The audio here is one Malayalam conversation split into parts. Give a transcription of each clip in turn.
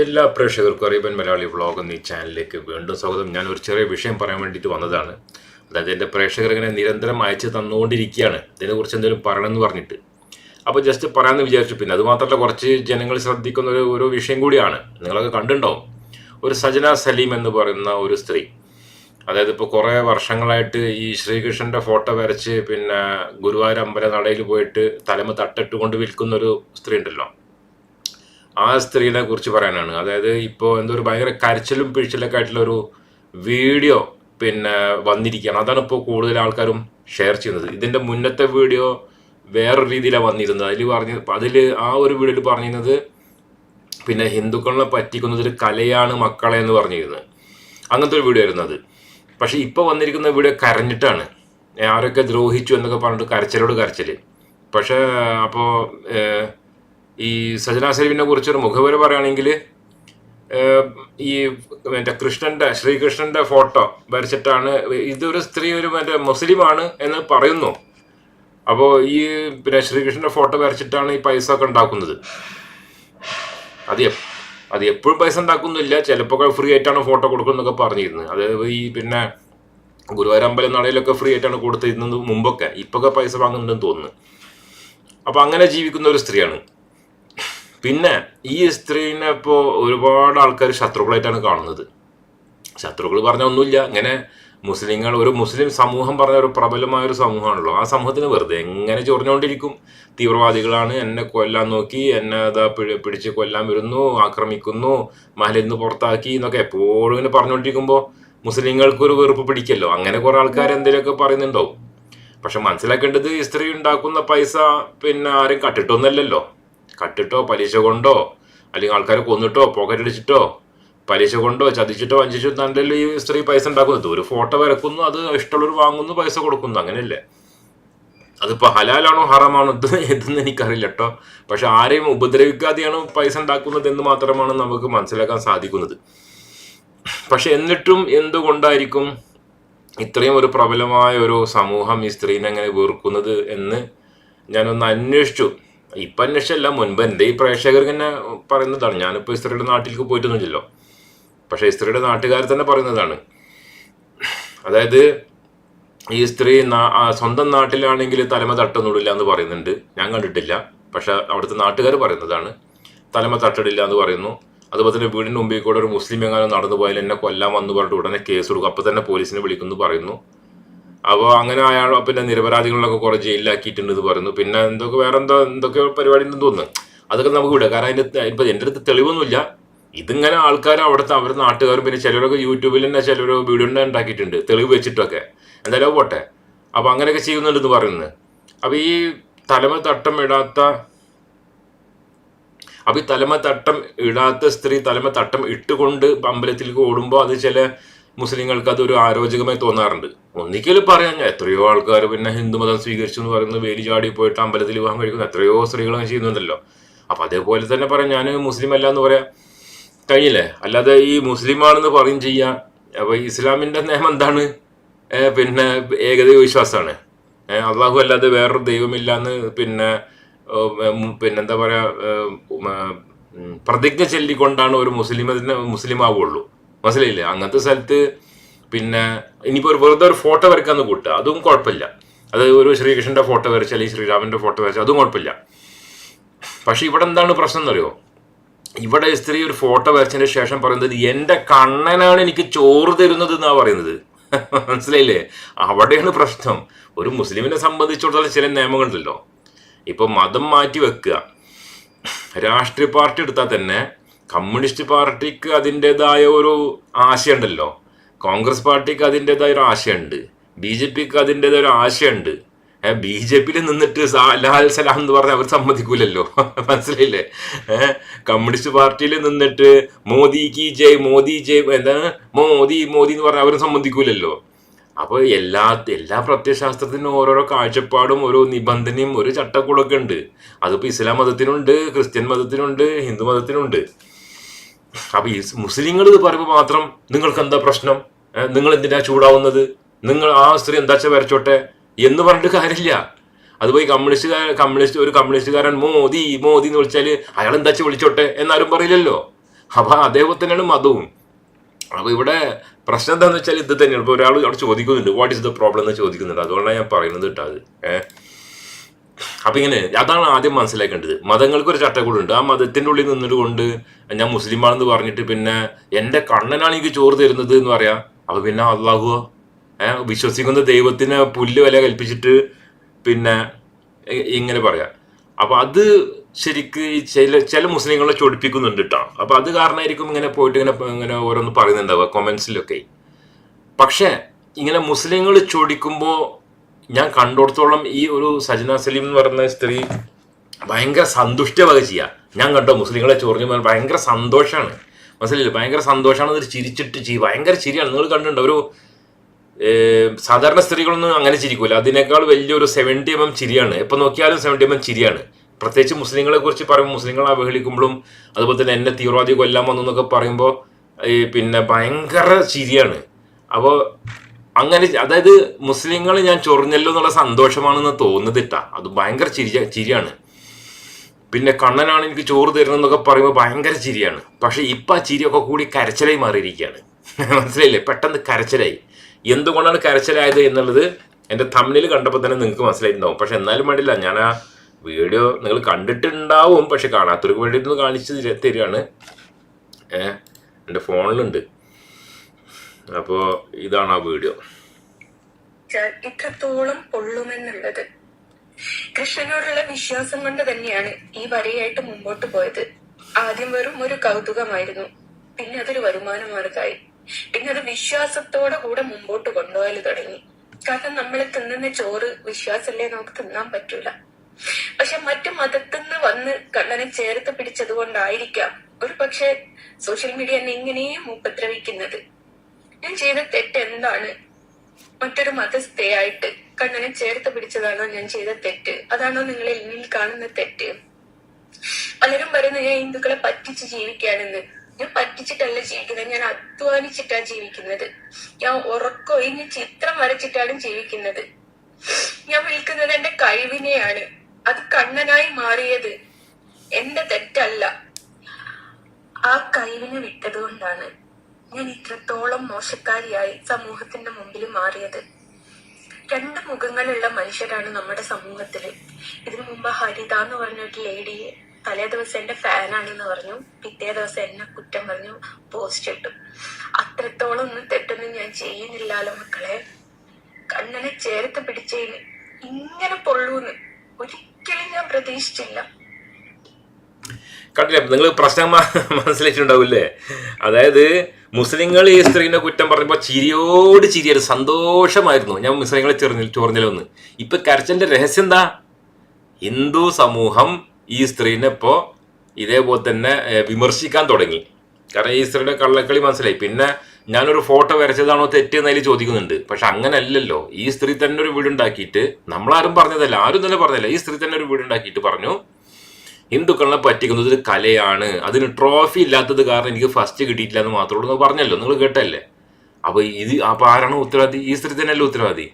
എല്ലാ പ്രേക്ഷകർക്കും അറിയപ്പൻ മലയാളി വ്ളോഗ് എന്നീ ചാനലിലേക്ക് വീണ്ടും സ്വാഗതം. ഞാൻ ഒരു ചെറിയ വിഷയം പറയാൻ വേണ്ടിയിട്ട് വന്നതാണ്. അതായത് എന്റെ പ്രേക്ഷകർ ഇങ്ങനെ നിരന്തരം അയച്ച് തന്നുകൊണ്ടിരിക്കുകയാണ്. ഇതിനെക്കുറിച്ച് എന്തെങ്കിലും പറയണമെന്ന് പറഞ്ഞിട്ട്. അപ്പോൾ ജസ്റ്റ് പറയാമെന്ന് വിചാരിച്ചു. പിന്നെ അതുമാത്രമല്ല കുറച്ച് ജനങ്ങൾ ശ്രദ്ധിക്കുന്ന ഒരു ഒരു വിഷയം കൂടിയാണ്. നിങ്ങളൊക്കെ കണ്ടിട്ടുണ്ടാവും. ഒരു സജന സലീം എന്ന് പറയുന്ന ഒരു സ്ത്രീ. അതായത് ഇപ്പോൾ കുറേ വർഷങ്ങളായിട്ട് ഈ ശ്രീകൃഷ്ണന്റെ ഫോട്ടോ വരച്ച് പിന്നെ ഗുരുവായൂർ അമ്പല നടയിൽ പോയിട്ട് തലമ തട്ടിട്ട് കൊണ്ട് വിൽക്കുന്ന ഒരു സ്ത്രീ ഉണ്ടല്ലോ. ആ സ്ത്രീനെ കുറിച്ച് പറയാനാണ്. അതായത് ഇപ്പോൾ എന്തോ ഒരു ഭയങ്കര കരച്ചിലും പിഴിച്ചിലൊക്കെ ആയിട്ടുള്ള ഒരു വീഡിയോ പിന്നെ വന്നിരിക്കുകയാണ്. അതാണ് ഇപ്പോൾ കൂടുതൽ ആൾക്കാരും ഷെയർ ചെയ്യുന്നത്. ഇതിന്റെ മുന്നത്തെ വീഡിയോ വേറൊരു രീതിയിലാണ് വന്നിരുന്നത്. അതിൽ പറഞ്ഞ അതിൽ ആ ഒരു വീഡിയോയിൽ പറഞ്ഞിരുന്നത് പിന്നെ ഹിന്ദുക്കളെ പറ്റിക്കുന്നത് ഒരു കലയാണ് മക്കളെ എന്ന് പറഞ്ഞിരുന്നത്. അങ്ങനത്തെ ഒരു വീഡിയോ ആയിരുന്നു അത്. പക്ഷെ ഇപ്പോൾ വന്നിരിക്കുന്ന വീഡിയോ കരഞ്ഞിട്ടാണ്. ആരൊക്കെ ദ്രോഹിച്ചു എന്നൊക്കെ പറഞ്ഞിട്ട് കരച്ചിലോട് കരച്ചിൽ പക്ഷേ അപ്പോൾ ഈ സജന സലീമിനെ കുറിച്ചൊരു മുഖവര പറയുകയാണെങ്കിൽ ഈ മറ്റേ കൃഷ്ണന്റെ ശ്രീകൃഷ്ണന്റെ ഫോട്ടോ വരച്ചിട്ടാണ് ഇതൊരു സ്ത്രീ ഒരു മറ്റേ മുസ്ലിമാണ് എന്ന് പറയുന്നു. അപ്പോൾ ഈ പിന്നെ ശ്രീകൃഷ്ണന്റെ ഫോട്ടോ വരച്ചിട്ടാണ് ഈ പൈസ ഒക്കെ ഉണ്ടാക്കുന്നത്. അത് അത് എപ്പോഴും പൈസ ഉണ്ടാക്കുന്നില്ല ചിലപ്പോൾ ഫ്രീ ആയിട്ടാണ് ഫോട്ടോ കൊടുക്കുന്നതൊക്കെ പറഞ്ഞിരുന്നത്. അത് ഈ പിന്നെ ഗുരുവായൂർ അമ്പലം നടയിലൊക്കെ ഫ്രീ ആയിട്ടാണ് കൊടുത്തിരുന്നത് മുമ്പൊക്കെ ഇപ്പൊക്കെ പൈസ വാങ്ങുന്നുണ്ടെന്ന് തോന്നുന്നു. അപ്പൊ അങ്ങനെ ജീവിക്കുന്ന ഒരു സ്ത്രീയാണ്. പിന്നെ ഈ സ്ത്രീനെ ഇപ്പോൾ ഒരുപാട് ആൾക്കാർ ശത്രുക്കളായിട്ടാണ് കാണുന്നത്. ശത്രുക്കൾ പറഞ്ഞ ഒന്നുമില്ല. ഇങ്ങനെ മുസ്ലിങ്ങൾ ഒരു മുസ്ലിം സമൂഹം പറഞ്ഞ ഒരു പ്രബലമായ ഒരു സമൂഹമാണല്ലോ. ആ സമൂഹത്തിന് വെറുതെ എങ്ങനെ ചൊറിഞ്ഞുകൊണ്ടിരിക്കും? തീവ്രവാദികളാണ് എന്നെ കൊല്ലാൻ നോക്കി എന്നെ പിഴ പിടിച്ച് കൊല്ലാൻ വരുന്നു ആക്രമിക്കുന്നു മഹലിന്ന് പുറത്താക്കി എന്നൊക്കെ എപ്പോഴും ഇങ്ങനെ പറഞ്ഞുകൊണ്ടിരിക്കുമ്പോൾ മുസ്ലിങ്ങൾക്ക് ഒരു വെറുപ്പ് പിടിക്കല്ലോ. അങ്ങനെ കുറെ ആൾക്കാർ എന്തെങ്കിലുമൊക്കെ പറയുന്നുണ്ടാവും. പക്ഷെ മനസ്സിലാക്കേണ്ടത് സ്ത്രീ ഉണ്ടാക്കുന്ന പൈസ പിന്നെ ആരും കട്ടിട്ടൊന്നല്ലല്ലോ കട്ടിട്ടോ പലിശ കൊണ്ടോ അല്ലെങ്കിൽ ആൾക്കാരെ കൊന്നിട്ടോ പോക്കറ്റടിച്ചിട്ടോ പലിശ കൊണ്ടോ ചതിച്ചിട്ടോ വഞ്ചിച്ചോ തണ്ടല്ലോ ഈ സ്ത്രീ പൈസ ഉണ്ടാക്കുന്നത് ഒരു ഫോട്ടോ വരക്കുന്നു അത് ഇഷ്ടമുള്ളവർ വാങ്ങുന്നു പൈസ കൊടുക്കുന്നു അങ്ങനെയല്ലേ? അതിപ്പോൾ ഹലാലാണോ ഹറാമാണോ ഇത് ഇതെന്ന് എനിക്കറിയില്ല കേട്ടോ പക്ഷെ ആരെയും ഉപദ്രവിക്കാതെയാണ് പൈസ ഉണ്ടാക്കുന്നത് എന്ന് മാത്രമാണ് നമുക്ക് മനസ്സിലാക്കാൻ സാധിക്കുന്നത്. പക്ഷെ എന്നിട്ടും എന്തുകൊണ്ടായിരിക്കും ഇത്രയും ഒരു പ്രബലമായ ഒരു സമൂഹം ഈ സ്ത്രീനെ എങ്ങനെ വെറുക്കുന്നത് എന്ന് ഞാനൊന്ന് അന്വേഷിച്ചു. ഇപ്പം അന്വേഷിച്ചല്ല മുൻപ് എന്റെ ഈ പ്രേക്ഷകർ ഇങ്ങനെ പറയുന്നതാണ്. ഞാനിപ്പോൾ ഈ സ്ത്രീയുടെ നാട്ടിലേക്ക് പോയിട്ടൊന്നുമില്ലല്ലോ. പക്ഷേ സ്ത്രീയുടെ നാട്ടുകാർ തന്നെ പറയുന്നതാണ്. അതായത് ഈ സ്ത്രീ സ്വന്തം നാട്ടിലാണെങ്കിൽ തലമ തട്ടൊന്നുമില്ല എന്ന് പറയുന്നുണ്ട്. ഞാൻ കണ്ടിട്ടില്ല. പക്ഷെ അവിടുത്തെ നാട്ടുകാർ പറയുന്നതാണ്. തലമ തട്ടിടില്ല എന്ന് പറയുന്നു. അതുപോലെ തന്നെ വീടിന് മുമ്പിൽ കൂടെ ഒരു മുസ്ലിം എങ്ങാനും നടന്നു പോയാൽ എന്നെ കൊല്ലാൻ വന്നു പറഞ്ഞിട്ട് ഉടനെ കേസ് കൊടുക്കും. അപ്പോൾ തന്നെ പോലീസിനെ വിളിക്കുന്നു പറയുന്നു. അപ്പോൾ അങ്ങനെ അയാൾ പിന്നെ നിരപരാധികളൊക്കെ കുറെ ജയിലിലാക്കിയിട്ടുണ്ട് എന്ന് പറയുന്നു. പിന്നെ എന്തൊക്കെ വേറെ എന്തോ എന്തൊക്കെ പരിപാടി ഉണ്ടെന്ന് തോന്നുന്നു. അതൊക്കെ നമുക്ക് വിടാം. കാരണം അതിന്റെ ഇപ്പം എന്റെ അടുത്ത് തെളിവൊന്നുമില്ല. ഇതിങ്ങനെ ആൾക്കാർ അവിടുത്തെ അവരുടെ നാട്ടുകാരും പിന്നെ ചിലരൊക്കെ യൂട്യൂബിൽ തന്നെ ചിലർ വീഡിയോ തന്നെ ഉണ്ടാക്കിയിട്ടുണ്ട്. തെളിവ് വെച്ചിട്ടൊക്കെ. എന്തായാലും പോട്ടെ. അപ്പോൾ അങ്ങനെയൊക്കെ ചെയ്യുന്നുണ്ടെന്ന് പറയുന്നത് അപ്പോൾ ഈ തലമ തട്ടം ഇടാത്ത അപ്പം ഈ തലമ തട്ടം ഇടാത്ത സ്ത്രീ തലമ തട്ടം ഇട്ടുകൊണ്ട് അമ്പലത്തിലേക്ക് ഓടുമ്പോൾ അത് ചില മുസ്ലിങ്ങൾക്ക് അതൊരു ആരോചകമായി തോന്നാറുണ്ട്. ഒന്നിക്കൽ പറയാൻ എത്രയോ ആൾക്കാർ പിന്നെ ഹിന്ദു മതം സ്വീകരിച്ചു എന്ന് പറയുന്നത് വേലി ചാടി പോയിട്ട് അമ്പലത്തിൽ വിവാഹം കഴിക്കുന്ന എത്രയോ സ്ത്രീകൾ അങ്ങനെ ചെയ്യുന്നുണ്ടല്ലോ. അപ്പൊ അതേപോലെ തന്നെ പറയാം ഞാൻ മുസ്ലിം അല്ല എന്ന് പറയാം. കഴിഞ്ഞില്ലേ? അല്ലാതെ ഈ മുസ്ലിമാണെന്ന് പറയും ചെയ്യാം. അപ്പോൾ ഇസ്ലാമിന്റെ നിയമം എന്താണ്? പിന്നെ ഏകദൈവ വിശ്വാസമാണ്. അള്ളാഹു അല്ലാതെ വേറൊരു ദൈവമില്ല എന്ന് പിന്നെ പിന്നെന്താ പറയാ ഏഹ്, ഉം, ഉം, പ്രതിജ്ഞ ചൊല്ലിക്കൊണ്ടാണ് ഒരു മുസ്ലിം മുസ്ലിം ആവുള്ളൂ മനസ്സിലായില്ലേ അങ്ങനത്തെ സ്ഥലത്ത് പിന്നെ ഇനിയിപ്പോൾ ഒരു വെറുതെ ഒരു ഫോട്ടോ വരയ്ക്കാന്ന് കൂട്ടുക അതും കുഴപ്പമില്ല. അത് ഒരു ശ്രീകൃഷ്ണന്റെ ഫോട്ടോ വരച്ച അല്ലെങ്കിൽ ശ്രീരാമന്റെ ഫോട്ടോ വരച്ച അതും കുഴപ്പമില്ല. പക്ഷെ ഇവിടെ എന്താണ് പ്രശ്നം എന്നറിയോ? ഇവിടെ സ്ത്രീ ഒരു ഫോട്ടോ വരച്ചതിന് ശേഷം പറയുന്നത് എന്റെ കണ്ണനാണ് എനിക്ക് ചോറ് തരുന്നത് എന്നാ പറയുന്നത്. മനസ്സിലായില്ലേ? അവിടെയാണ് പ്രശ്നം. ഒരു മുസ്ലിമിനെ സംബന്ധിച്ചിടത്തോളം ചില നിയമങ്ങളുണ്ടല്ലോ. ഇപ്പൊ മതം മാറ്റി വെക്കുക. രാഷ്ട്രീയ പാർട്ടി എടുത്താൽ തന്നെ കമ്മ്യൂണിസ്റ്റ് പാർട്ടിക്ക് അതിന്റെതായ ഒരു ആശയമുണ്ടല്ലോ കോൺഗ്രസ് പാർട്ടിക്ക് അതിന്റെതായ ഒരു ആശയമുണ്ട് ബി ജെ പിക്ക് അതിന്റെതായ ഒരു ആശയമുണ്ട് ബി ജെ പിയിൽ നിന്നിട്ട് ലാൽ സലാം എന്ന് പറഞ്ഞാൽ അവർ സമ്മതിക്കൂലല്ലോ. മനസ്സിലായില്ലേ? കമ്മ്യൂണിസ്റ്റ് പാർട്ടിയിൽ നിന്നിട്ട് മോദി കി ജയ് മോദി ജയ് എന്താണ് മോദി മോദി എന്ന് പറഞ്ഞാൽ അവരും സമ്മതിക്കൂലല്ലോ. അപ്പോൾ എല്ലാ എല്ലാ പ്രത്യയശാസ്ത്രത്തിനും ഓരോരോ കാഴ്ചപ്പാടും ഓരോ നിബന്ധനയും ഒരു ചട്ടക്കൂടൊക്കെ ഉണ്ട്. അതിപ്പോൾ ഇസ്ലാം മതത്തിനുണ്ട് ക്രിസ്ത്യൻ മതത്തിനുണ്ട് ഹിന്ദു മതത്തിനുണ്ട്. അപ്പൊ ഈ മുസ്ലിങ്ങൾ പറയുമ്പോൾ മാത്രം നിങ്ങൾക്ക് എന്താ പ്രശ്നം? നിങ്ങൾ എന്തിനാ ചൂടാവുന്നത്? നിങ്ങൾ ആ സ്ത്രീ എന്താ വെച്ചാ വരച്ചോട്ടെ എന്ന് പറഞ്ഞിട്ട് കാര്യമില്ല. അത് പോയി കമ്മ്യൂണിസ്റ്റുകാരൻ കമ്മ്യൂണിസ്റ്റ് ഒരു കമ്മ്യൂണിസ്റ്റുകാരൻ മോദി മോദി എന്ന് വിളിച്ചാൽ അയാൾ എന്താ വെച്ചാ വിളിച്ചോട്ടെ എന്നാരും പറയില്ലല്ലോ. അപ്പൊ അതേപോലെ തന്നെയാണ് മതവും. അപ്പൊ ഇവിടെ പ്രശ്നം എന്താണെന്ന് വെച്ചാൽ ഇത് തന്നെയാണ്. ഇപ്പൊ ഒരാൾ അവിടെ ചോദിക്കുന്നുണ്ട് വാട്ട് ഇസ് ദ പ്രോബ്ലം എന്ന് ചോദിക്കുന്നുണ്ട്. അതുകൊണ്ടാണ് ഞാൻ പറയുന്നത് കേട്ടോ അത്. ഏഹ് അപ്പൊ ഇങ്ങനെ അതാണ് ആദ്യം മനസ്സിലാക്കേണ്ടത്. മതങ്ങൾക്ക് ഒരു ചട്ടക്കൂടുണ്ട്. ആ മതത്തിന്റെ ഉള്ളിൽ നിന്നിട്ട് കൊണ്ട് ഞാൻ മുസ്ലിമാണെന്ന് പറഞ്ഞിട്ട് പിന്നെ എന്റെ കണ്ണനാണ് എനിക്ക് ചോറ് തരുന്നത് എന്ന് പറയാം. അപ്പൊ പിന്നെ അള്ളാഹുവോ ഏഹ് വിശ്വസിക്കുന്ന ദൈവത്തിന് പുല്ല് വില കൽപ്പിച്ചിട്ട് പിന്നെ ഇങ്ങനെ പറയാം. അപ്പൊ അത് ശരിക്ക് ചില ചില മുസ്ലിങ്ങളെ ചൊടിപ്പിക്കുന്നുണ്ട് കേട്ടോ അപ്പൊ അത് കാരണമായിരിക്കും ഇങ്ങനെ പോയിട്ട് ഇങ്ങനെ ഇങ്ങനെ ഓരോന്ന് പറയുന്നുണ്ടാവുക കൊമൻസിലൊക്കെ പക്ഷേ ഇങ്ങനെ മുസ്ലിങ്ങൾ ചൊടിക്കുമ്പോൾ ഞാൻ കണ്ടോടത്തോളം ഈ ഒരു സജന സലീം എന്ന് പറയുന്ന സ്ത്രീ ഭയങ്കര സന്തുഷ്ട വക ചെയ്യുക ഞാൻ കണ്ടോ മുസ്ലിങ്ങളെ ചോറിഞ്ഞു ഭയങ്കര സന്തോഷമാണ് മനസ്സിലായില്ലേ? ഭയങ്കര സന്തോഷമാണ് ഒരു ചിരിച്ചിട്ട് ചെയ്യും. ഭയങ്കര ചിരിയാണ്. നിങ്ങൾ കണ്ടിട്ടുണ്ടോ? ഒരു സാധാരണ സ്ത്രീകളൊന്നും അങ്ങനെ ചിരിക്കൂല. അതിനേക്കാൾ വലിയൊരു സെവന്റി എം എം ചിരിയാണ്. എപ്പോൾ നോക്കിയാലും സെവന്റി എം എം ചിരിയാണ്. പ്രത്യേകിച്ച് മുസ്ലിങ്ങളെ കുറിച്ച് പറയുമ്പോൾ മുസ്ലിങ്ങളെ അവഹേളിക്കുമ്പോഴും അതുപോലെ തന്നെ എന്നെ തീവ്രവാദി കൊല്ലാൻ വന്നു എന്നൊക്കെ പറയുമ്പോൾ പിന്നെ ഭയങ്കര ചിരിയാണ്. അപ്പോൾ അങ്ങനെ അതായത് മുസ്ലിങ്ങൾ ഞാൻ ചൊറിഞ്ഞല്ലോ എന്നുള്ള സന്തോഷമാണെന്ന് തോന്നുന്നതിട്ട അത് ഭയങ്കര ചിരി ചിരിയാണ്. പിന്നെ കണ്ണനാണ് എനിക്ക് ചോറ് തരുന്നത് എന്നൊക്കെ പറയുമ്പോൾ ഭയങ്കര ചിരിയാണ്. പക്ഷെ ഇപ്പം ആ ചിരിയൊക്കെ കൂടി കരച്ചിലായി മാറിയിരിക്കുകയാണ്. മനസ്സിലായില്ലേ? പെട്ടെന്ന് കരച്ചിലായി. എന്തുകൊണ്ടാണ് കരച്ചിലായത് എന്നുള്ളത് എന്റെ തമ്മിൽ കണ്ടപ്പോൾ തന്നെ നിങ്ങൾക്ക് മനസ്സിലായിട്ടുണ്ടാവും. പക്ഷെ എന്നാലും വേണ്ടില്ല ഞാൻ ആ വീഡിയോ നിങ്ങൾ കണ്ടിട്ടുണ്ടാവും. പക്ഷെ കാണാത്തവർക്ക് വേണ്ടിയിട്ട് കാണിച്ച് തര- തരികയാണ്. എന്റെ ഫോണിലുണ്ട്. അപ്പോൾ ഇതാണ് ആ വീഡിയോ. ഇത്രത്തോളം പൊള്ളുമെന്നുള്ളത് കൃഷ്ണനോടുള്ള വിശ്വാസം കൊണ്ട് തന്നെയാണ് ഈ വരയായിട്ട് മുമ്പോട്ട് പോയത്. ആദ്യം വെറും ഒരു കൗതുകമായിരുന്നു. പിന്നെ അതൊരു വരുമാന മാർഗമായി. പിന്നെ അത് വിശ്വാസത്തോടെ കൂടെ മുമ്പോട്ട് കൊണ്ടുപോയാൽ തുടങ്ങി. കാരണം നമ്മൾ തിന്നുന്ന ചോറ് വിശ്വാസമല്ലേ നമുക്ക് തിന്നാൻ പറ്റൂല. പക്ഷെ മറ്റു മതത്തിൽ നിന്ന് വന്ന് കണ്ണനെ ചേർത്ത് പിടിച്ചത് കൊണ്ടായിരിക്കാം ഒരു പക്ഷെ സോഷ്യൽ മീഡിയ എന്നെ ഇങ്ങനെയും ഉപദ്രവിക്കുന്നത് ഞാൻ ചെയ്ത തെറ്റ് എന്താണ്? മറ്റൊരു മതസ്ഥയായിട്ട് കണ്ണനെ ചേർത്ത് പിടിച്ചതാണോ ഞാൻ ചെയ്ത തെറ്റ്? അതാണോ നിങ്ങൾ എന്നിൽ കാണുന്ന തെറ്റ്? പലരും പറയുന്നത് ഞാൻ ഹിന്ദുക്കളെ പറ്റിച്ച് ജീവിക്കുകയാണെന്ന്. ഞാൻ പറ്റിച്ചിട്ടല്ല ജീവിക്കുന്നത് ഞാൻ അധ്വാനിച്ചിട്ടാ ജീവിക്കുന്നത്. ഞാൻ ഉറക്കൊഴിഞ്ഞ് ചിത്രം വരച്ചിട്ടാണ് ജീവിക്കുന്നത്. ഞാൻ വിൽക്കുന്നത് എന്റെ കഴിവിനെയാണ്. അത് കണ്ണനായി മാറിയത് എന്റെ തെറ്റല്ല. ആ കഴിവിനെ വിട്ടതുകൊണ്ടാണ് ഞാൻ ഇത്രത്തോളം മോശക്കാരിയായി സമൂഹത്തിന്റെ മുമ്പിൽ മാറിയത്. രണ്ട് മുഖങ്ങളുള്ള മനുഷ്യരാണ് നമ്മുടെ സമൂഹത്തിൽ. ഇതിനു മുമ്പ് ഹരിത എന്ന് പറഞ്ഞ ഒരു ലേഡിയെ തലേ ദിവസം എന്റെ ഫാനാണെന്ന് പറഞ്ഞു. പിറ്റേ ദിവസം എന്നെ കുറ്റം പറഞ്ഞു പോസ്റ്റ് ഇട്ടു. അത്രത്തോളം ഒന്നും തെറ്റൊന്നും ഞാൻ ചെയ്യുന്നില്ലല്ലോ മക്കളെ. കണ്ണനെ ചേർത്ത് പിടിച്ചതിന് ഇങ്ങനെ പൊള്ളൂന്ന്. ഒരിക്കലും ഞാൻ പ്രതീക്ഷിച്ചില്ല. കണ്ടില്ലേ? നിങ്ങൾ പ്രശ്നം മനസ്സിലായിട്ടുണ്ടാവില്ലേ? അതായത് മുസ്ലിങ്ങൾ ഈ സ്ത്രീനെ കുറ്റം പറഞ്ഞപ്പോൾ ചിരിയോട് ചിരിയൊരു സന്തോഷമായിരുന്നു. ഞാൻ മുസ്ലിങ്ങളെ ചെറിഞ്ഞ ചൊറിഞ്ഞിലൊന്ന്. ഇപ്പൊ കരച്ചന്റെ രഹസ്യം എന്താ? ഹിന്ദു സമൂഹം ഈ സ്ത്രീനെ ഇപ്പോ ഇതേപോലെ തന്നെ വിമർശിക്കാൻ തുടങ്ങി. കാരണം ഈ സ്ത്രീയുടെ കള്ളക്കളി മനസ്സിലായി. പിന്നെ ഞാനൊരു ഫോട്ടോ വരച്ചതാണോ തെറ്റെന്ന് അതിൽ ചോദിക്കുന്നുണ്ട്. പക്ഷെ അങ്ങനല്ലല്ലോ. ഈ സ്ത്രീ തന്നെ ഒരു വീടുണ്ടാക്കിയിട്ട് നമ്മളാരും പറഞ്ഞതല്ല. ആരും തന്നെ പറഞ്ഞതല്ല. ഈ സ്ത്രീ തന്നെ ഒരു വീടുണ്ടാക്കിയിട്ട് പറഞ്ഞു ഹിന്ദുക്കളെ പറ്റിക്കുന്നത് ഒരു കലയാണ്. അതിന് ട്രോഫി ഇല്ലാത്തത് കാരണം എനിക്ക് ഫസ്റ്റ് കിട്ടിയിട്ടില്ല എന്ന് മാത്രമേ ഉള്ളൂ പറഞ്ഞല്ലോ. നിങ്ങൾ കേട്ടല്ലേ അപ്പോൾ ഇത് അപ്പൊ ആരാണ് ഉത്തരവാദി? ഈ സ്ത്രീ തന്നെയല്ലേ ഉത്തരവാദി?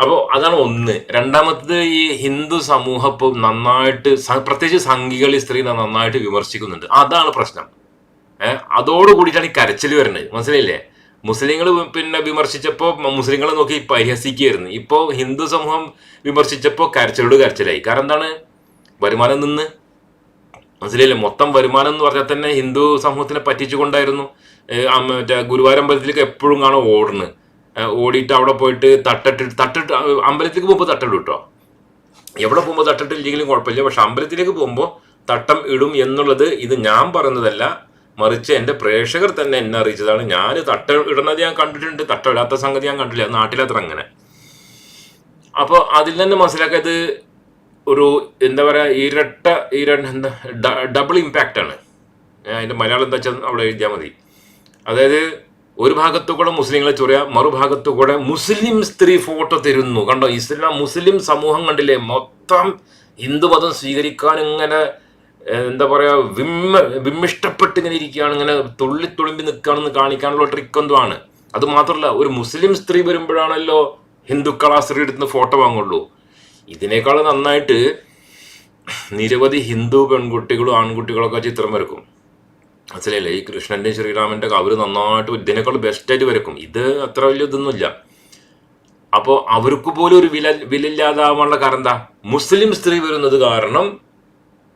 അപ്പോൾ അതാണ് ഒന്ന്. രണ്ടാമത്തത് ഈ ഹിന്ദു സമൂഹം ഇപ്പോൾ നന്നായിട്ട് പ്രത്യേകിച്ച് സംഘികൾ ഈ സ്ത്രീനെ നന്നായിട്ട് വിമർശിക്കുന്നുണ്ട്. അതാണ് പ്രശ്നം. ഏഹ് അതോട് ഈ കരച്ചിൽ വരുന്നത്. മനസ്സിലായില്ലേ? മുസ്ലിങ്ങൾ പിന്നെ വിമർശിച്ചപ്പോൾ മുസ്ലിങ്ങളെ നോക്കി പരിഹസിക്കുകയായിരുന്നു. ഇപ്പോൾ ഹിന്ദു സമൂഹം വിമർശിച്ചപ്പോൾ കരച്ചിലോട് കരച്ചിലായി. കാരണം എന്താണ്? വരുമാനം നിന്ന്. മനസ്സിലായില്ലേ? മൊത്തം വരുമാനം എന്ന് പറഞ്ഞാൽ തന്നെ ഹിന്ദു സമൂഹത്തിനെ പറ്റിച്ചുകൊണ്ടായിരുന്നു മറ്റേ ഗുരുവായൂർ അമ്പലത്തിലേക്ക് എപ്പോഴും കാണും ഓടുന്നു ഏഹ് ഓടിയിട്ട് അവിടെ പോയിട്ട് തട്ടിട്ട് തട്ടിട്ട് അമ്പലത്തിലേക്ക് പോകുമ്പോൾ തട്ടിടും കേട്ടോ. എവിടെ പോകുമ്പോൾ തട്ടിട്ടില്ലെങ്കിലും കുഴപ്പമില്ല. പക്ഷെ അമ്പലത്തിലേക്ക് പോകുമ്പോൾ തട്ടം ഇടും എന്നുള്ളത് ഇത് ഞാൻ പറയുന്നതല്ല മറിച്ച് എന്റെ പ്രേക്ഷകർ തന്നെ എന്നെ അറിയിച്ചതാണ്. ഞാൻ തട്ട ഇടുന്നത് ഞാൻ കണ്ടിട്ടുണ്ട്. തട്ട ഇടാത്ത സംഗതി ഞാൻ കണ്ടില്ല. നാട്ടിലത്ര അങ്ങനെ. അപ്പോൾ അതിൽ തന്നെ മനസ്സിലാക്കിയത് ഒരു എന്താ പറയുക ഇരട്ട ഇര എന്താ ഡബിൾ ഇമ്പാക്റ്റ് ആണ്. ഏഹ് അതിന്റെ മലയാളം എന്താ വെച്ചാൽ അവിടെ എഴുതിയാൽ മതി. അതായത് ഒരു ഭാഗത്തു കൂടെ മുസ്ലിങ്ങളെ ചൊറിയ മറുഭാഗത്തു കൂടെ മുസ്ലിം സ്ത്രീ ഫോട്ടോ തരുന്നു. കണ്ടോ ഇസ്ലാം മുസ്ലിം സമൂഹം കണ്ടില്ലേ? മൊത്തം ഹിന്ദുമതം സ്വീകരിക്കാൻ ഇങ്ങനെ എന്താ പറയുക വിമ്മ വിമ്മിഷ്ടപ്പെട്ട് ഇങ്ങനെ ഇരിക്കുകയാണ്. ഇങ്ങനെ തുള്ളി തുളുമ്പി നിൽക്കുകയാണെന്ന് കാണിക്കാനുള്ള ട്രിക്ക് എന്തോ ആണ്. അത് മാത്രമല്ല ഒരു മുസ്ലിം സ്ത്രീ വരുമ്പോഴാണല്ലോ ഹിന്ദുക്കൾ ആ സ്ത്രീ എടുത്ത് ഫോട്ടോ വാങ്ങുള്ളൂ. ഇതിനേക്കാൾ നന്നായിട്ട് നിരവധി ഹിന്ദു പെൺകുട്ടികളും ആൺകുട്ടികളൊക്കെ ചിത്രം വരക്കും. മനസ്സിലായില്ലേ? ഈ കൃഷ്ണന്റെ ശ്രീരാമന്റെ അവർ നന്നായിട്ട് ഇതിനേക്കാൾ ബെസ്റ്റായിട്ട് വരക്കും. ഇത് അത്ര വലിയ ഇതൊന്നുമില്ല. അപ്പോൾ അവർക്ക് പോലും ഒരു വില വിലയില്ലാതാവാനുള്ള കാരണം എന്താ? മുസ്ലിം സ്ത്രീ വരുന്നത് കാരണം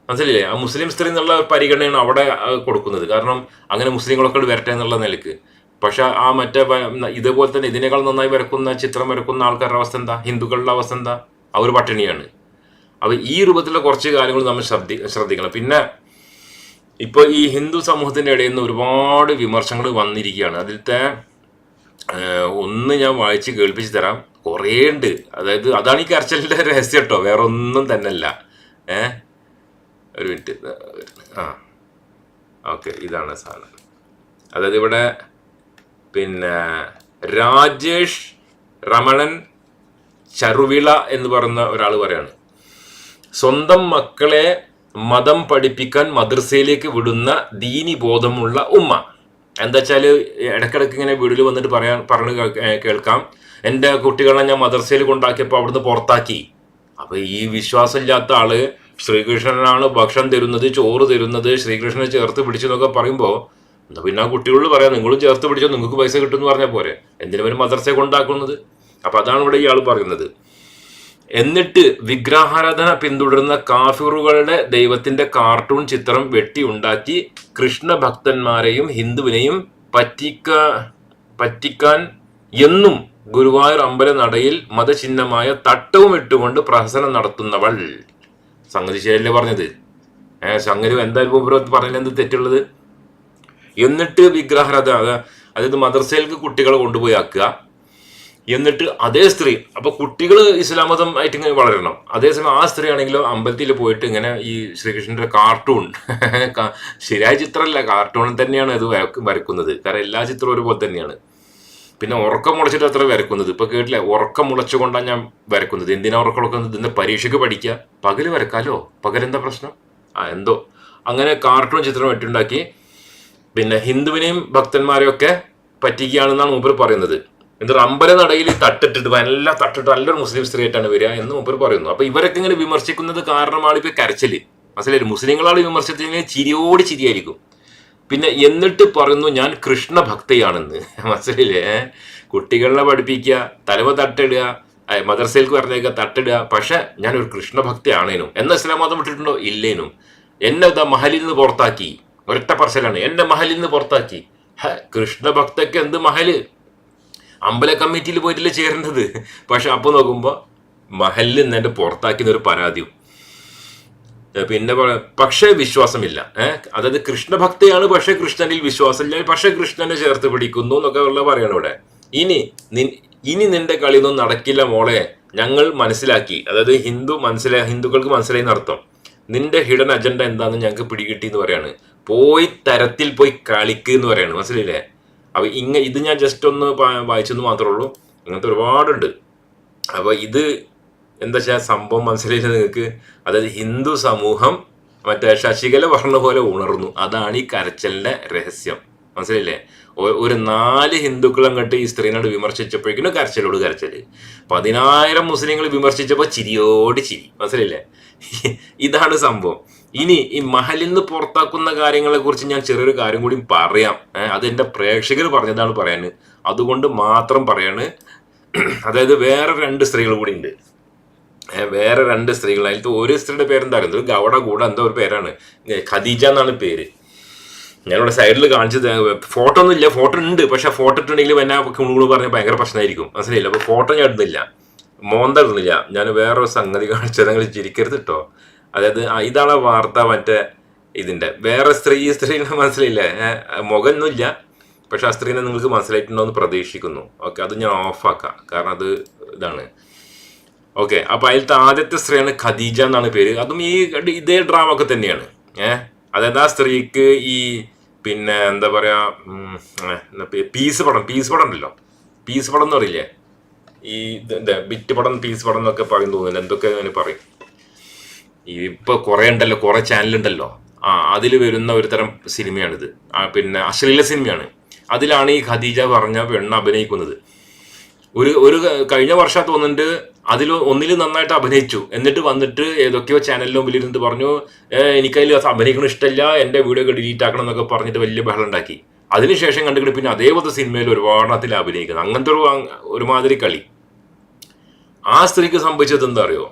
മനസ്സിലില്ലേ ആ മുസ്ലിം സ്ത്രീ എന്നുള്ള പരിഗണനയാണ് അവിടെ കൊടുക്കുന്നത്. കാരണം അങ്ങനെ മുസ്ലിങ്ങളൊക്കെ വരട്ടെ എന്നുള്ള നിലയ്ക്ക്. പക്ഷെ ആ മറ്റേ ഇതേപോലെ തന്നെ ഇതിനേക്കാൾ നന്നായി വരക്കുന്ന ചിത്രം വരക്കുന്ന ആൾക്കാരുടെ അവസ്ഥ എന്താ? ഹിന്ദുക്കളുടെ അവസ്ഥ എന്താ? അവർ പട്ടിണിയാണ്. അപ്പോൾ ഈ രൂപത്തിലുള്ള കുറച്ച് കാര്യങ്ങൾ നമ്മൾ ശ്രദ്ധി ശ്രദ്ധിക്കണം. പിന്നെ ഇപ്പോൾ ഈ ഹിന്ദു സമൂഹത്തിന്റെ ഇടയിൽ നിന്ന് ഒരുപാട് വിമർശനങ്ങൾ വന്നിരിക്കുകയാണ്. അതിലത്തെ ഒന്ന് ഞാൻ വായിച്ച് കേൾപ്പിച്ച് തരാം. കുറേ ഉണ്ട് അതായത് അതാണ് ഈ കരച്ചലിന്റെ രഹസ്യം കേട്ടോ. വേറെ ഒന്നും തന്നെയല്ല. ഏ? ഒരു മിനിറ്റ്. ആ. ഓക്കെ ഇതാണ് സാധനം. അതായത് ഇവിടെ പിന്നെ രാജേഷ് രമണൻ ചറുവിള എന്ന് പറയുന്ന ഒരാൾ പറയാണ്. സ്വന്തം മക്കളെ മതം പഠിപ്പിക്കാൻ മദ്രസയിലേക്ക് വിടുന്ന ദീനി ബോധമുള്ള ഉമ്മ. എന്താ വെച്ചാൽ ഇടക്കിടക്ക് ഇങ്ങനെ വീട്ടിൽ വന്നിട്ട് പറയാൻ പറഞ്ഞു കേൾക്കാം. എന്റെ കുട്ടികളെ ഞാൻ മദ്രസയിൽ കൊണ്ടാക്കിയപ്പോൾ അവിടുന്ന് പുറത്താക്കി. അപ്പോൾ ഈ വിശ്വാസമില്ലാത്ത ആൾ ശ്രീകൃഷ്ണനാണ് ഭക്ഷണം തരുന്നത് ചോറ് തരുന്നത് ശ്രീകൃഷ്ണനെ ചേർത്ത് പിടിച്ചു എന്നൊക്കെ പറയുമ്പോൾ എന്താ പിന്നെ ആ കുട്ടികളോട് പറയാം നിങ്ങളും ചേർത്ത് പിടിച്ചോ നിങ്ങൾക്ക് പൈസ കിട്ടും എന്ന് പറഞ്ഞാൽ പോരെ. എന്തിനു മദ്രസയെ കൊണ്ടാക്കുന്നത്? അപ്പൊ അതാണ് ഇവിടെ ഇയാൾ പറയുന്നത്. എന്നിട്ട് വിഗ്രഹാരാധന പിന്തുടരുന്ന കാഫിറുകളുടെ ദൈവത്തിന്റെ കാർട്ടൂൺ ചിത്രം വെട്ടിയുണ്ടാക്കി കൃഷ്ണ ഭക്തന്മാരെയും ഹിന്ദുവിനെയും പറ്റിക്ക പറ്റിക്കാൻ എന്നും ഗുരുവായൂർ അമ്പല നടയിൽ മതചിഹ്നമായ തട്ടവും ഇട്ടുകൊണ്ട് പ്രഹസനം നടത്തുന്നവൾ. സംഗതി ശരിയല്ലേ പറഞ്ഞത്? ഏഹ് സംഗതി എന്തായാലും പറഞ്ഞില്ല എന്ത് തെറ്റുള്ളത്? എന്നിട്ട് വിഗ്രഹാരാധന അത- അതായത് മദർസയിലേക്ക് കുട്ടികളെ കൊണ്ടുപോയി ആക്കുക. എന്നിട്ട് അതേ സ്ത്രീ അപ്പൊ കുട്ടികൾ ഇസ്ലാം മതം ആയിട്ട് ഇങ്ങനെ വളരണം. അതേസമയം ആ സ്ത്രീ ആണെങ്കിലും അമ്പലത്തിൽ പോയിട്ട് ഇങ്ങനെ ഈ ശ്രീകൃഷ്ണന്റെ കാർട്ടൂൺ ശരിയായ ചിത്രമല്ല കാർട്ടൂൺ തന്നെയാണ് ഇത് വരക്കുന്നത്. കാരണം എല്ലാ ചിത്രവും ഒരുപോലെ തന്നെയാണ്. പിന്നെ ഉറക്കം മുളച്ചിട്ട് അത്ര വരക്കുന്നത്. ഇപ്പൊ കേട്ടില്ല? ഉറക്കം മുളച്ചുകൊണ്ടാണ് ഞാൻ വരക്കുന്നത്. എന്തിനാ ഉറക്കം ഉളക്കുന്നത് ഇതിന്റെ പരീക്ഷയ്ക്ക് പഠിക്കുക പകൽ വരക്കാലോ? പകലെന്താ പ്രശ്നം? ആ എന്തോ. അങ്ങനെ കാർട്ടൂൺ ചിത്രം വെട്ടുണ്ടാക്കി പിന്നെ ഹിന്ദുവിനെയും ഭക്തന്മാരെയൊക്കെ പറ്റിക്കുകയാണെന്നാണ് മൂപ്പർ പറയുന്നത്. എന്നിട്ട് അമ്പല നടയിൽ തട്ടിട്ടിട്ട് നല്ല തട്ടിട്ട് നല്ലൊരു മുസ്ലിം സ്ത്രീ ആയിട്ടാണ് വരിക എന്ന് മുമ്പ് പറയുന്നു. അപ്പൊ ഇവരൊക്കെ ഇങ്ങനെ വിമർശിക്കുന്നത് കാരണമാണ് ഇപ്പൊ കരച്ചിൽ. മനസ്സിലായി മുസ്ലിങ്ങളാണ് വിമർശിച്ചതിന് ചിരിയോട് ചിരിയായിരിക്കും. പിന്നെ എന്നിട്ട് പറയുന്നു ഞാൻ കൃഷ്ണ ഭക്തയാണെന്ന് മനസ്സിലായില്ലേ? ഏ? കുട്ടികളെ പഠിപ്പിക്കുക തലവ തട്ടിടുക മദർസയിൽക്ക് പറഞ്ഞേക്കുക തട്ടിടുക. പക്ഷെ ഞാനൊരു കൃഷ്ണ ഭക്തയാണേനും എന്ന ഇസ്ലാം മതം വിട്ടിട്ടുണ്ടോ? ഇല്ലേനും. എന്നെ മഹലിൽ നിന്ന് പുറത്താക്കി. ഒരൊറ്റ പറച്ചിലാണ്. എന്നെ മഹലിൽ നിന്ന് പുറത്താക്കി. കൃഷ്ണ ഭക്തക്ക് എന്ത് മഹൽ? അമ്പല കമ്മിറ്റിയിൽ പോയിട്ടില്ല ചേരേണ്ടത്? പക്ഷെ അപ്പൊ നോക്കുമ്പോ മഹലിൽ നിന്ന് എന്റെ പുറത്താക്കിയ ഒരു പരാതിയും. പിന്നെ പക്ഷേ വിശ്വാസമില്ല. ഏഹ് അതായത് കൃഷ്ണഭക്തയാണ് പക്ഷേ കൃഷ്ണനിൽ വിശ്വാസമില്ല. പക്ഷേ കൃഷ്ണനെ ചേർത്ത് പിടിക്കുന്നു എന്നൊക്കെ ഉള്ള പറയണം ഇവിടെ. ഇനി ഇനി നിന്റെ കളിയൊന്നും നടക്കില്ല മോളെ. ഞങ്ങൾ മനസ്സിലാക്കി. അതായത് ഹിന്ദു മനസ്സിലായ ഹിന്ദുക്കൾക്ക് മനസ്സിലായി നടത്തും നിന്റെ ഹിഡൻ അജണ്ട എന്താണെന്ന് ഞങ്ങൾക്ക് പിടികിട്ടി എന്ന് പറയാണ്. പോയി തരത്തിൽ പോയി കളിക്ക് എന്ന് പറയാണ്. മനസ്സിലായില്ലേ? അപ്പൊ ഇങ്ങ ഇത് ഞാൻ ജസ്റ്റ് ഒന്ന് വായിച്ചെന്ന് മാത്രമേ ഉള്ളൂ. അങ്ങനത്തെ ഒരുപാടുണ്ട്. അപ്പോൾ ഇത് എന്താ വെച്ചാൽ സംഭവം മനസ്സിലായില്ല നിങ്ങൾക്ക് അതായത് ഹിന്ദു സമൂഹം മറ്റേ ശശികല പറഞ്ഞ പോലെ ഉണർന്നു. അതാണ് ഈ കരച്ചലിന്റെ രഹസ്യം. മനസ്സിലായില്ലേ? ഒരു നാല് ഹിന്ദുക്കൾ അങ്ങോട്ട് ഈ സ്ത്രീനോട് വിമർശിച്ചപ്പോഴേക്കും കരച്ചലോട് കരച്ചൽ പതിനായിരം മുസ്ലിങ്ങൾ വിമർശിച്ചപ്പോൾ ചിരിയോട് ചിരി. മനസ്സിലായില്ലേ? ഇതാണ് സംഭവം. ഇനി ഈ മഹലിൽ നിന്ന് പുറത്താക്കുന്ന കാര്യങ്ങളെ കുറിച്ച് ഞാൻ ചെറിയൊരു കാര്യം കൂടി പറയാം. അത് എന്റെ പ്രേക്ഷകർ പറഞ്ഞതാണ് പറയാന്. അതുകൊണ്ട് മാത്രം പറയാണ്. അതായത് വേറെ രണ്ട് സ്ത്രീകൾ കൂടി ഉണ്ട്. വേറെ രണ്ട് സ്ത്രീകൾ. അതിലത്തെ ഒരു സ്ത്രീയുടെ പേരെന്തായിരുന്നു? ഒരു ഗൗഡ കൂട എന്തോ ഒരു പേരാണ്. ഖദീജ എന്നാണ് പേര്. ഞാനിവിടെ സൈഡിൽ കാണിച്ചത്. ഫോട്ടോ ഒന്നും ഇല്ല. ഫോട്ടോ ഉണ്ട്. പക്ഷെ ഫോട്ടോ ഇട്ടുണ്ടെങ്കിൽ എന്നെ കുണുകുണു പറഞ്ഞാൽ ഭയങ്കര പ്രശ്നമായിരിക്കും. മനസ്സിലായില്ല? അപ്പൊ ഫോട്ടോ ഞാൻ ഇടുന്നില്ല. മോന്ത ഇടുന്നില്ല. ഞാൻ വേറൊരു സംഗതി കാണിച്ചത് നിങ്ങൾ ചിരിക്കരുത് കേട്ടോ. അതായത് ഇതാണ് വാർത്ത മറ്റേ ഇതിന്റെ. വേറെ സ്ത്രീ സ്ത്രീനെ മനസ്സിലായില്ലേ ഏ, മുഖമൊന്നുമില്ല. പക്ഷെ ആ സ്ത്രീനെ നിങ്ങൾക്ക് മനസ്സിലായിട്ടുണ്ടോ എന്ന് പ്രതീക്ഷിക്കുന്നു. ഓക്കെ അത് ഞാൻ ഓഫാക്കാം. കാരണം അത് ഇതാണ്. ഓക്കെ അപ്പൊ അതിലത്തെ ആദ്യത്തെ സ്ത്രീയാണ് ഖദീജ എന്നാണ് പേര്. അതും ഈ ഇതേ ഡ്രാമ ഒക്കെ തന്നെയാണ്. ഏഹ് അതായത് ആ സ്ത്രീക്ക് ഈ പിന്നെ എന്താ പറയാ ഏ, പീസ് പടം പീസ് പടം ഉണ്ടല്ലോ. പീസ് പടം എന്ന് പറയില്ലേ? ഈ ബിറ്റ് പടം പീസ് പടം എന്നൊക്കെ പറയും തോന്നുന്നില്ല എന്തൊക്കെ അങ്ങനെ പറയും? ഈ കുറേ ഉണ്ടല്ലോ കുറേ ചാനലുണ്ടല്ലോ ആ അതിൽ വരുന്ന ഒരു തരം സിനിമയാണിത്. പിന്നെ അശ്ലീല സിനിമയാണ്. അതിലാണ് ഈ ഖദീജ പറഞ്ഞ പെണ്ണ് അഭിനയിക്കുന്നത്. ഒരു ഒരു കഴിഞ്ഞ വർഷം തോന്നുന്നുണ്ട് അതിൽ ഒന്നിൽ നന്നായിട്ട് അഭിനയിച്ചു. എന്നിട്ട് വന്നിട്ട് ഏതൊക്കെയോ ചാനലിലും വലിയിരുന്നിട്ട് പറഞ്ഞു "ഏ, എനിക്കതിൽ അഭിനയിക്കണം ഇഷ്ടമില്ല എന്റെ വീഡിയോ ഒക്കെ ഡിലീറ്റ് ആക്കണം എന്നൊക്കെ പറഞ്ഞിട്ട് വലിയ ബഹളം ഉണ്ടാക്കി. അതിനുശേഷം കണ്ടിട്ട് പിന്നെ അതേപോലത്തെ സിനിമയിൽ ഒരുപാടത്തിൽ അഭിനയിക്കുന്നത്. അങ്ങനത്തെ ഒരു ഒരുമാതിരി കളി. ആ സ്ത്രീക്ക് സംഭവിച്ചത് എന്താ അറിയോ?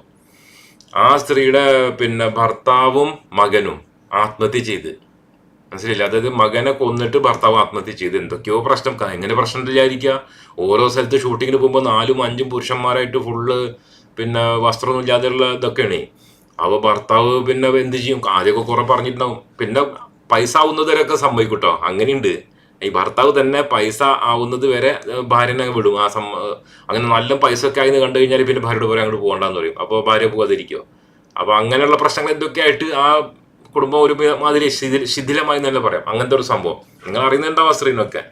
ആ സ്ത്രീയുടെ പിന്നെ ഭർത്താവും മകനും ആത്മഹത്യ ചെയ്ത്. മനസ്സിലില്ല അതായത് മകനെ കൊന്നിട്ട് ഭർത്താവ് ആത്മഹത്യ ചെയ്ത്. എന്തൊക്കെയോ പ്രശ്നം. എങ്ങനെ പ്രശ്നം വിചാരിക്കുക ഓരോ സ്ഥലത്ത് ഷൂട്ടിങ്ങിന് പോകുമ്പോൾ നാലും അഞ്ചും പുരുഷന്മാരായിട്ട് ഫുള്ള് പിന്നെ വസ്ത്രമൊന്നും ഇല്ലാതെയുള്ള ഇതൊക്കെയാണ്. അപ്പോൾ ഭർത്താവ് പിന്നെ എന്ത് ചെയ്യും? ആദ്യമൊക്കെ കുറെ പറഞ്ഞിട്ടുണ്ടാവും. പിന്നെ പൈസ ആവുന്നത് വരെയൊക്കെ സംഭവിക്കും കേട്ടോ അങ്ങനെയുണ്ട്. ഈ ഭർത്താവ് തന്നെ പൈസ ആവുന്നത് വരെ ഭാര്യനെ വിടും. ആ സം അങ്ങനെ നല്ല പൈസ ഒക്കെ ആയി കണ്ടു കഴിഞ്ഞാൽ പിന്നെ ഭാര്യയുടെ പോലെ അങ്ങോട്ട് പോകണ്ടെന്ന് പറയും. അപ്പോൾ ഭാര്യ പോകാതിരിക്കുമോ അപ്പോൾ അങ്ങനെയുള്ള പ്രശ്നങ്ങൾ എന്തൊക്കെ ആയിട്ട് ആ കുടുംബം ഒരു മാതിരി ശിഥി ശിഥിലമായി തന്നെ പറയാം. അങ്ങനത്തെ ഒരു സംഭവം. നിങ്ങൾ അറിയുന്നുണ്ടാവും ആ സ്ത്രീനൊക്കെ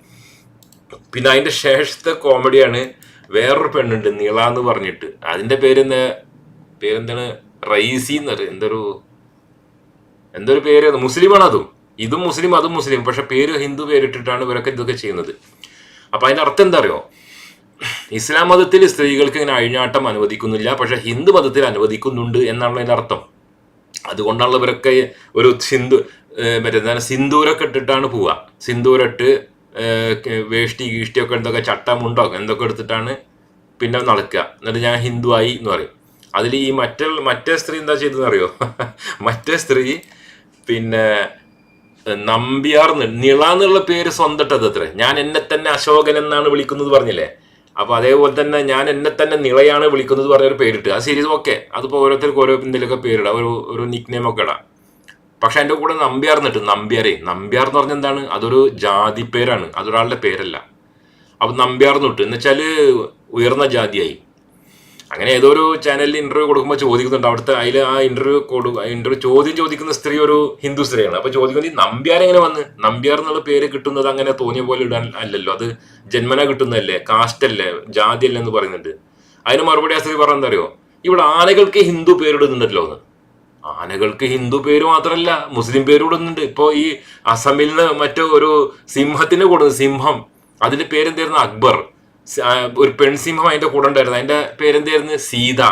പിന്നെ അതിന്റെ ശേഷത്തെ കോമഡിയാണ് വേറൊരു പെണ്ണുണ്ട് നീള എന്ന് പറഞ്ഞിട്ട്. അതിന്റെ പേരെന്ന് പേരെന്താണ്? റൈസി എന്ന് പറയും. എന്തൊരു എന്തൊരു പേര് മുസ്ലിമാണ് അതും? ഇതും മുസ്ലിം അതും മുസ്ലിം. പക്ഷെ പേര് ഹിന്ദു പേരിട്ടിട്ടാണ് ഇവരൊക്കെ ഇതൊക്കെ ചെയ്യുന്നത്. അപ്പൊ അതിന്റെ അർത്ഥം എന്താ അറിയോ? ഇസ്ലാം മതത്തിൽ സ്ത്രീകൾക്ക് ഇങ്ങനെ അഴിഞ്ഞാട്ടം അനുവദിക്കുന്നില്ല. പക്ഷെ ഹിന്ദു മതത്തിൽ അനുവദിക്കുന്നുണ്ട് എന്നാണ് അതിന്റെ അർത്ഥം. അതുകൊണ്ടാണ് ഇവരൊക്കെ ഒരു ഏഹ് മറ്റേ സിന്ദൂരൊക്കെ ഇട്ടിട്ടാണ് പോവുക. സിന്ദൂരിട്ട് വേഷ്ടി ഗീഷ്ടിയൊക്കെ എന്തൊക്കെ ചട്ടമുണ്ടോ എന്തൊക്കെ എടുത്തിട്ടാണ് പിന്നെ നടക്കുക. എന്നിട്ട് ഞാൻ ഹിന്ദു ആയി എന്ന് പറയും. അതിൽ ഈ മറ്റേ മറ്റേ സ്ത്രീ എന്താ ചെയ്തതെന്ന് അറിയോ? മറ്റേ സ്ത്രീ പിന്നെ നമ്പ്യാർ നിള എന്നുള്ള പേര് സ്വന്തട്ടത് അത്ര. ഞാൻ എന്നെ തന്നെ അശോകൻ എന്നാണ് വിളിക്കുന്നത് പറഞ്ഞില്ലേ? അപ്പൊ അതേപോലെ തന്നെ ഞാൻ എന്നെ തന്നെ നിളയാണ് വിളിക്കുന്നത് പറഞ്ഞൊരു പേരിട്ട്. ആ സീരീസ് ഓക്കെ അതിപ്പോ ഓരോരുത്തർക്ക് ഓരോ എന്തെങ്കിലുമൊക്കെ പേരിടാം. ഒരു ഒരു നിക് നെയിം ഒക്കെ ഇടാം. പക്ഷെ എന്റെ കൂടെ നമ്പ്യാർ എന്നിട്ട് നമ്പ്യാരേ. നമ്പ്യാർ എന്ന് പറഞ്ഞ എന്താണ്? അതൊരു ജാതി പേരാണ്. അതൊരാളുടെ പേരല്ല. അപ്പൊ നമ്പ്യാർ എന്നിട്ട് എന്നുവെച്ചാൽ ഉയർന്ന ജാതിയായി. അങ്ങനെ ഏതോ ഒരു ചാനലിൽ ഇന്റർവ്യൂ കൊടുക്കുമ്പോൾ ചോദിക്കുന്നുണ്ട്. അവിടുത്തെ അതിൽ ആ ഇന്റർവ്യൂ കൊടു ഇന്റർവ്യൂ ചോദ്യം ചോദിക്കുന്ന സ്ത്രീ ഒരു ഹിന്ദു സ്ത്രീയാണ്. അപ്പൊ ചോദിക്കുന്നത് നമ്പ്യാർ എങ്ങനെ വന്ന്? നമ്പ്യാർ എന്നുള്ള പേര് കിട്ടുന്നത് അങ്ങനെ തോന്നിയ പോലെ ഇടാൻ അല്ലല്ലോ. അത് ജന്മന കിട്ടുന്നതല്ലേ? കാസ്റ്റ് അല്ലേ? ജാതി അല്ലേ എന്ന് പറയുന്നുണ്ട്. അതിന് മറുപടി ആ സ്ത്രീ പറഞ്ഞെന്താ അറിയോ? ഇവിടെ ആനകൾക്ക് ഹിന്ദു പേരിടുന്നുണ്ടല്ലോ എന്ന്. ആനകൾക്ക് ഹിന്ദു പേര് മാത്രമല്ല മുസ്ലിം പേര് ഇടുന്നുണ്ട്. ഇപ്പോൾ ഈ അസമിൽ നിന്ന് മറ്റോ ഒരു സിംഹത്തിന് കൊടുക്കുന്നത് സിംഹം. അതിന്റെ പേരെന്തായിരുന്നു? അക്ബർ. ഒരു പെൺസിംഹം അതിന്റെ കൂടെ ഉണ്ടായിരുന്നു. അതിന്റെ പേരെന്തായിരുന്നു? സീത.